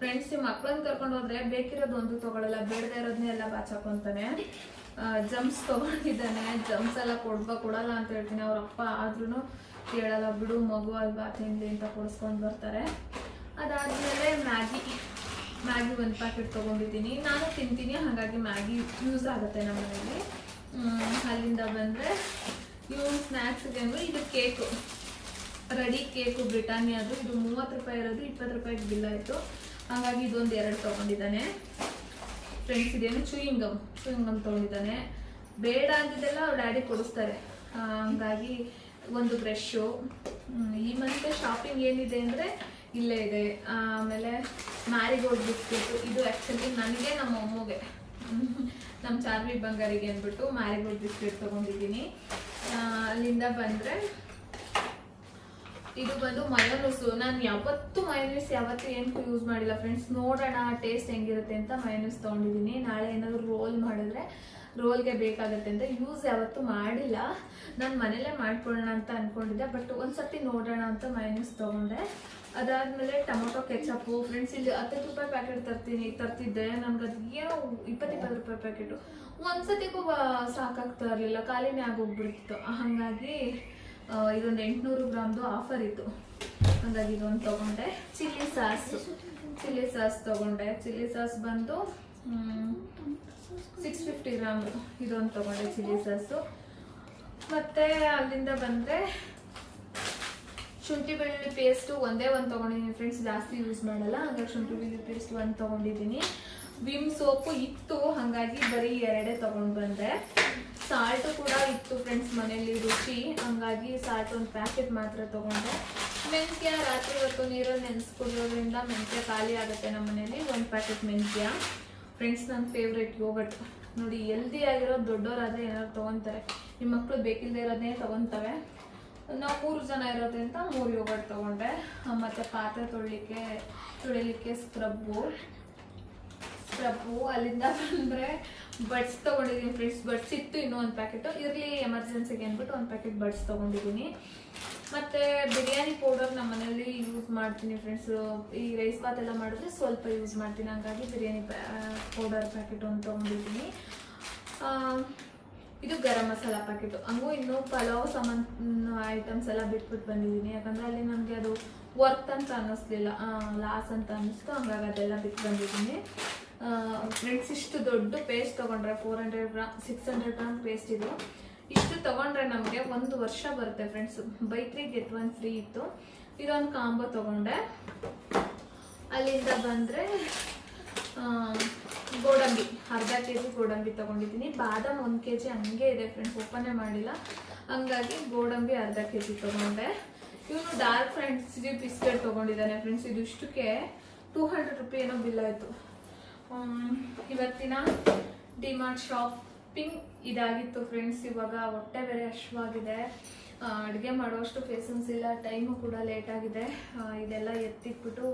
ಫ್ರೆಂಡ್ಸ್ ಈ ಮಕ್ಳನ್ನ ಕರ್ಕೊಂಡು ಹೋದ್ರೆ ಬೇಕಿರೋದು ಒಂದು ತಗೊಳಲ್ಲ ಬೇಡದೆ ಇರೋದನ್ನೇ ಎಲ್ಲ ಬಾಚಾಕೊಂತಾನೆ ಜಮ್ಸ್ ತಗೊಂಡಿದ್ದಾನೆ ಜಮ್ಸ್ ಎಲ್ಲ ಕೊಡ್ಬಾ ಕೊಡಲ್ಲ ಅಂತ ಹೇಳ್ತೀನಿ. ಅವ್ರ ಅಪ್ಪ ಆದ್ರೂ ಕೇಳಲ್ಲ ಬಿಡು ಮಗು ಅಲ್ವಾ ತಿಂಡಿ ಅಂತ ಕೊಡಿಸ್ಕೊಂಡು ಬರ್ತಾರೆ. ಅದಾದಮೇಲೆ ಮ್ಯಾಗಿ ಮ್ಯಾಗಿ ಒಂದು ಪ್ಯಾಕೆಟ್ ತೊಗೊಂಡಿದ್ದೀನಿ. ನಾನು ತಿಂತೀನಿ ಹಾಗಾಗಿ ಮ್ಯಾಗಿ ಯೂಸ್ ಆಗುತ್ತೆ ನಮ್ಮ ಹ್ಮ್, ಅಲ್ಲಿಂದ ಬಂದರೆ ಇವು ಸ್ನ್ಯಾಕ್ಸ್ಗೆ ಅಂದರೆ ಇದು ಕೇಕು ರೆಡಿ ಕೇಕು ಬ್ರಿಟಾನಿಯಾದು ಇದು ಮೂವತ್ತು ರೂಪಾಯಿ ಇರೋದು ಇಪ್ಪತ್ತು ರೂಪಾಯಿಗೆ ಬಿಲ್ ಆಯಿತು. ಹಾಗಾಗಿ ಇದೊಂದು ಎರಡು ತೊಗೊಂಡಿದ್ದಾನೆ. ಫ್ರೆಂಡ್ಸ್ ಇದೇನು ಚೂಯಿಂಗ್ ಗಮ್ ಚೂಯಿಂಗ್ ಗಮ್ ತೊಗೊಂಡಿದ್ದಾನೆ. ಬೇಡ ಅಂದಿದ್ದೆಲ್ಲ ಅವ್ರ ಡ್ಯಾಡಿ ಕೊಡಿಸ್ತಾರೆ. ಹಂಗಾಗಿ ಒಂದು ಬ್ರಷು ಈ ಮಂತ್ ಶಾಪಿಂಗ್ ಏನಿದೆ ಅಂದರೆ ಇಲ್ಲೇ ಇದೆ. ಆಮೇಲೆ ಮ್ಯಾರಿಗೋಲ್ಡ್ ಬಿಸ್ಕೆಟು ಇದು ಆ್ಯಕ್ಚುಲಿ ನನಗೆ, ನಮ್ಮ ಅಮ್ಮಗೆ. ನಮ್ಮ ಚಾರ್ವಿ ಬಂಗಾರಿಗೆ ಅಂದ್ಬಿಟ್ಟು ಮ್ಯಾರಿಗೋಲ್ಡ್ ಬಿಸ್ಕೆಟ್ ತೊಗೊಂಡಿದ್ದೀನಿ. ಅಲ್ಲಿಂದ ಬಂದರೆ ಇದು ಬಂದು ಮಯೋನೂಸು ನಾನು ಯಾವತ್ತೂ ಮಯೋನೀಸ್ ಯಾವತ್ತೂ ಏನಕ್ಕೂ ಯೂಸ್ ಮಾಡಿಲ್ಲ ಫ್ರೆಂಡ್ಸ್ ನೋಡೋಣ ಟೇಸ್ಟ್ ಹೆಂಗಿರುತ್ತೆ ಅಂತ ಮಯೋನೀಸ್ ತೊಗೊಂಡಿದ್ದೀನಿ ನಾಳೆ ಏನಾದರೂ ರೋಲ್ ಮಾಡಿದ್ರೆ ರೋಲ್ಗೆ ಬೇಕಾಗುತ್ತೆ ಅಂತ ಯೂಸ್ ಯಾವತ್ತೂ ಮಾಡಿಲ್ಲ. ನಾನು ಮನೇಲೇ ಮಾಡ್ಕೊಳ್ಳೋಣ ಅಂತ ಅಂದ್ಕೊಂಡಿದ್ದೆ ಬಟ್ ಒಂದ್ಸರ್ತಿ ನೋಡೋಣ ಅಂತ ಮಯೋನೂಸ್ ತೊಗೊಂಡೆ. ಅದಾದಮೇಲೆ ಟೊಮೊಟೊ ಕೆಚಪ್ಪು ಫ್ರೆಂಡ್ಸ್ ಇಲ್ಲಿ ಹತ್ತತ್ತು ರೂಪಾಯಿ ಪ್ಯಾಕೆಟ್ ತರ್ತೀನಿ, ತರ್ತಿದ್ದೆ. ನನಗೆ ಅದು ಏನೋ ಇಪ್ಪತ್ತು ಇಪ್ಪತ್ತು ರೂಪಾಯಿ ಪ್ಯಾಕೆಟು ಬ- ಸಾಕಾಗ್ತಾ ಇರಲಿಲ್ಲ. ಖಾಲಿನೇ ಆಗೋಗ್ಬಿಡ್ತಿತ್ತು. ಹಾಗಾಗಿ ಇದೊಂದು ಎಂಟುನೂರು ಗ್ರಾಮ್ದು ಆಫರ್ ಇತ್ತು. ಹಾಗಾಗಿ ಇದೊಂದು ತೊಗೊಂಡೆ. Chilli sauce. ಚಿಲ್ಲಿ ಸಾಸ್ ತೊಗೊಂಡೆ. ಚಿಲ್ಲಿ ಸಾಸ್ ಬಂದು ಸಿಕ್ಸ್ ಫಿಫ್ಟಿ ಗ್ರಾಮ್ ಇದೊಂದು ತೊಗೊಂಡೆ ಚಿಲ್ಲಿ ಸಾಸು. ಮತ್ತು ಅಲ್ಲಿಂದ ಬಂದರೆ ಶುಂಠಿ ಬೆಳ್ಳುಳ್ಳಿ ಪೇಸ್ಟು ಒಂದೇ ಒಂದು ತೊಗೊಂಡಿದ್ದೀನಿ ಫ್ರೆಂಡ್ಸ್ ಜಾಸ್ತಿ ಯೂಸ್ ಮಾಡಲ್ಲ. ಹಂಗಾಗಿ ಶುಂಠಿ ಬೆಳ್ಳುಳ್ಳಿ ಪೇಸ್ಟ್ ಒಂದು ತೊಗೊಂಡಿದ್ದೀನಿ ವಿಮ್ ಸೋಪು ಇತ್ತು, ಹಾಗಾಗಿ ಬರೀ ಎರಡೇ ತೊಗೊಂಡು ಬಂದೆ. ಸಾಲ್ಟು ಕೂಡ ಇತ್ತು ಫ್ರೆಂಡ್ಸ್ ಮನೆಯಲ್ಲಿ, ರುಚಿ. ಹಂಗಾಗಿ ಸಾಲ್ಟ್ ಒಂದು ಪ್ಯಾಕೆಟ್ ಮಾತ್ರ ತೊಗೊಂಡೆ. ಮೆಂತ್ಯ, ರಾತ್ರಿ ಹೊತ್ತು ನೀರಲ್ಲಿ ನೆನೆಸ್ಕೊಡೋದ್ರಿಂದ ಮೆಂತ್ಯ ಖಾಲಿ ಆಗುತ್ತೆ ನಮ್ಮ ಮನೆಯಲ್ಲಿ. ಒಂದು ಪ್ಯಾಕೆಟ್ ಮೆಂತ್ಯ. ಫ್ರೆಂಡ್ಸ್ ನನ್ನ ಫೇವ್ರೆಟ್ ಯೋಗಟ್ ನೋಡಿ ಎಲ್ದಿ ಆಗಿರೋ ದೊಡ್ಡವರಾದರೆ ಏನಾದ್ರು ತೊಗೊತಾರೆ. ನಿಮ್ಮ ಮಕ್ಕಳು ಬೇಕಿಲ್ಲದೆ ಇರೋದೇ ತೊಗೊತವೆ. ನಾವು ಮೂರು ಜನ ಇರೋದ್ರಿಂದ ಮೂರು ಯೋಗಟ್ ತೊಗೊಂಡೆ. ಮತ್ತೆ ಪಾತ್ರೆ ತೊಳಿಲಿಕ್ಕೆ ತೊಳಿಲಿಕ್ಕೆ ಸ್ಕ್ರಬ್ಬು ಸ್ಕ್ರಬ್ಬು ಅಲ್ಲಿಂದ ಬಂದರೆ ಬಡ್ಸ್ ತೊಗೊಂಡಿದ್ದೀನಿ ಫ್ರೆಂಡ್ಸ್ ಬಡ್ಸ್ ಇತ್ತು ಇನ್ನೂ ಒಂದು ಪ್ಯಾಕೆಟು ಇರಲಿ ಎಮರ್ಜೆನ್ಸಿಗೆ ಅಂದ್ಬಿಟ್ಟು ಒಂದು ಪ್ಯಾಕೆಟ್ ಬಡ್ಸ್ ತೊಗೊಂಡಿದ್ದೀನಿ. ಮತ್ತು ಬಿರಿಯಾನಿ ಪೌಡರ್ ನಮ್ಮ ಮನೇಲಿ ಯೂಸ್ ಮಾಡ್ತೀನಿ ಫ್ರೆಂಡ್ಸ್ ಈ ರೈಸ್ ಬಾತ್ ಎಲ್ಲ ಮಾಡಿದ್ರೆ ಸ್ವಲ್ಪ ಯೂಸ್ ಮಾಡ್ತೀನಿ. ಹಂಗಾಗಿ ಬಿರಿಯಾನಿ ಪೌಡರ್ ಪ್ಯಾಕೆಟ್ ಒಂದು ತೊಗೊಂಡಿದ್ದೀನಿ. ಇದು ಗರಂ ಮಸಾಲ ಪ್ಯಾಕೆಟು ಹಂಗೂ ಇನ್ನೂ ಪಲಾವ್ ಸಾಮಾನು ಐಟಮ್ಸ್ ಎಲ್ಲ ಬಿಟ್ಬಿಟ್ಟು ಬಂದಿದ್ದೀನಿ. ಯಾಕಂದರೆ ಅಲ್ಲಿ ನನಗೆ ಅದು ವರ್ತ್ ಅಂತ ಅನ್ನಿಸ್ಲಿಲ್ಲ ಲಾಸ್ ಅಂತ ಅನ್ನಿಸ್ತು ಹಂಗಾಗಿ ಅದೆಲ್ಲ ಬಿಟ್ಟು ಬಂದಿದ್ದೀನಿ. ಫ್ರೆಂಡ್ಸ್ ಇಷ್ಟು ದೊಡ್ಡ ಪೇಸ್ಟ್ ತೊಗೊಂಡ್ರೆ four hundred gram six hundred gram paste ಇದು. ಇಷ್ಟು ತೊಗೊಂಡ್ರೆ ನಮಗೆ ಒಂದು ವರ್ಷ ಬರುತ್ತೆ friends buy three get one free ಇತ್ತು. ಇದೊಂದು ಕಾಂಬೋ ತೊಗೊಂಡೆ. ಅಲ್ಲಿಂದ ಬಂದರೆ ಗೋಡಂಬಿ, ಅರ್ಧ ಕೆ ಜಿ ಗೋಡಂಬಿ ತೊಗೊಂಡಿದ್ದೀನಿ. ಬಾದಾಮ್ ಒಂದು ಕೆ ಜಿ ಹಂಗೆ ಇದೆ ಫ್ರೆಂಡ್ಸ್ ಓಪನೇ ಮಾಡಿಲ್ಲ. ಹಂಗಾಗಿ ಗೋಡಂಬಿ ಅರ್ಧ ಕೆ ಜಿ ತೊಗೊಂಡೆ. ಇವನು ಡಾರ್ಕ್ ಫ್ರೆಂಡ್ಸ್ ಬಿಸ್ಕೆಟ್ ತೊಗೊಂಡಿದ್ದಾನೆ ಫ್ರೆಂಡ್ಸ್ ಇದು ಇಷ್ಟಕ್ಕೆ ಟೂ ಹಂಡ್ರೆಡ್ ರುಪಿ ಏನೋ ಬಿಲ್ ಆಯಿತು. ಇವತ್ತಿನ ಡಿಮಾರ್ಟ್ ಶಾಪಿಂಗ್ ಇದಾಗಿತ್ತು ಫ್ರೆಂಡ್ಸ್ ಇವಾಗ ಹೊಟ್ಟೆ ಬೇರೆ ಹಶ್ವಾಗಿದೆ ಅಡುಗೆ ಮಾಡುವಷ್ಟು ಪೇಸನ್ಸ್ ಇಲ್ಲ ಟೈಮು ಕೂಡ ಲೇಟ್ ಆಗಿದೆ. ಇದೆಲ್ಲ ಎತ್ತಿಟ್ಬಿಟ್ಟು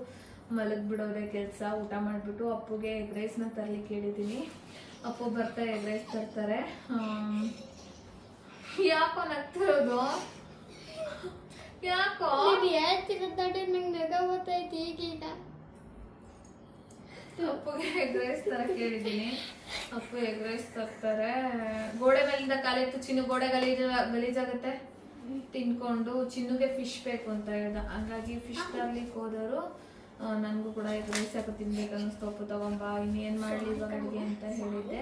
ಮಲಗಿಬಿಡೋದೆ ಕೆಲಸ, ಊಟ ಮಾಡಿಬಿಟ್ಟು ಅಪ್ಪುಗೆ ಎಗ್ ರೈಸ್ನ ತರ್ಲಿಕ್ಕೆ ಹೇಳಿದ್ದೀನಿ. ಅಪ್ಪು ಬರ್ತಾ ಎಗ್ ರೈಸ್ ತರ್ತಾರೆ. ಯಾಕೋ ನಗ್ತಿರೋದು? ಯಾಕೋ? ನೀನು ಹೇಳ್ತಿರೋದಾದ್ರೆ ನಂಗೆ ನಗ ಗೊತ್ತೈತಿ ಈಗೀಗ. ಅಪ್ಪುಗೆ ಎಗ್ ರೈಸ್ ತರ ಹೇಳಿದ್ದೀನಿ ಅಪ್ಪು ಎಗ್ ರೈಸ್ ತರ್ತಾರೆ ಗೋಡೆ ಮೇಲಿಂದ ಕಾಲಿತ್ತು ಚಿನ್ನು ಗೋಡೆ ಗಲೀಜ ಗಲೀಜಾಗತ್ತೆ? ತಿನ್ಕೊಂಡು ಚಿನ್ನುಗೆ ಫಿಶ್ ಬೇಕು ಅಂತ ಹೇಳ್ದ. ಹಂಗಾಗಿ ಫಿಶ್ ತರ್ಲಿಕ್ಕೆ ಹೋದವರು ನನಗೂ ಕೂಡ ಎಗ್ ರೈಸ್ ಯಾಕೆ ತಿನ್ಬೇಕು ಅನ್ನಿಸ್ತು. ಅಪ್ಪು ತಗೊಂಬ ಇನ್ನೇನು ಮಾಡಲಿ ಇವಾಗ ಅಡುಗೆ ಅಂತ ಹೇಳಿದ್ದೆ.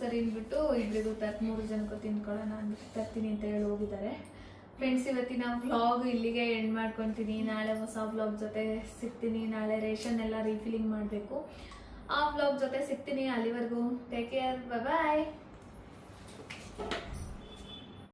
ಸರಿ. ಅಂದ್ಬಿಟ್ಟು ಇಬ್ಬರಿಗೂ ತತ್ ಮೂರು ಜನಕ್ಕೂ ತಿನ್ಕೊಳ್ಳೋಣ ಅಂದ್ಬಿಟ್ಟು ತರ್ತೀನಿ ಅಂತ ಹೇಳಿ ಹೋಗಿದ್ದಾರೆ. ಫ್ರೆಂಡ್ಸ್ ಇವತ್ತಿನ ವ್ಲಾಗ್ ಇಲ್ಲಿಗೆ ಎಂಡ್ ಮಾಡ್ಕೊತೀನಿ. ನಾಳೆ ಹೊಸ ವ್ಲಾಗ್ ಜೊತೆ ಸಿಗ್ತೀನಿ. ನಾಳೆ ರೇಷನ್ ಎಲ್ಲ ರೀಫಿಲಿಂಗ್ ಮಾಡಬೇಕು. ಆ ವ್ಲಾಗ್ ಜೊತೆ ಸಿಗ್ತೀನಿ ಅಲ್ಲಿವರೆಗೂ. Take care bye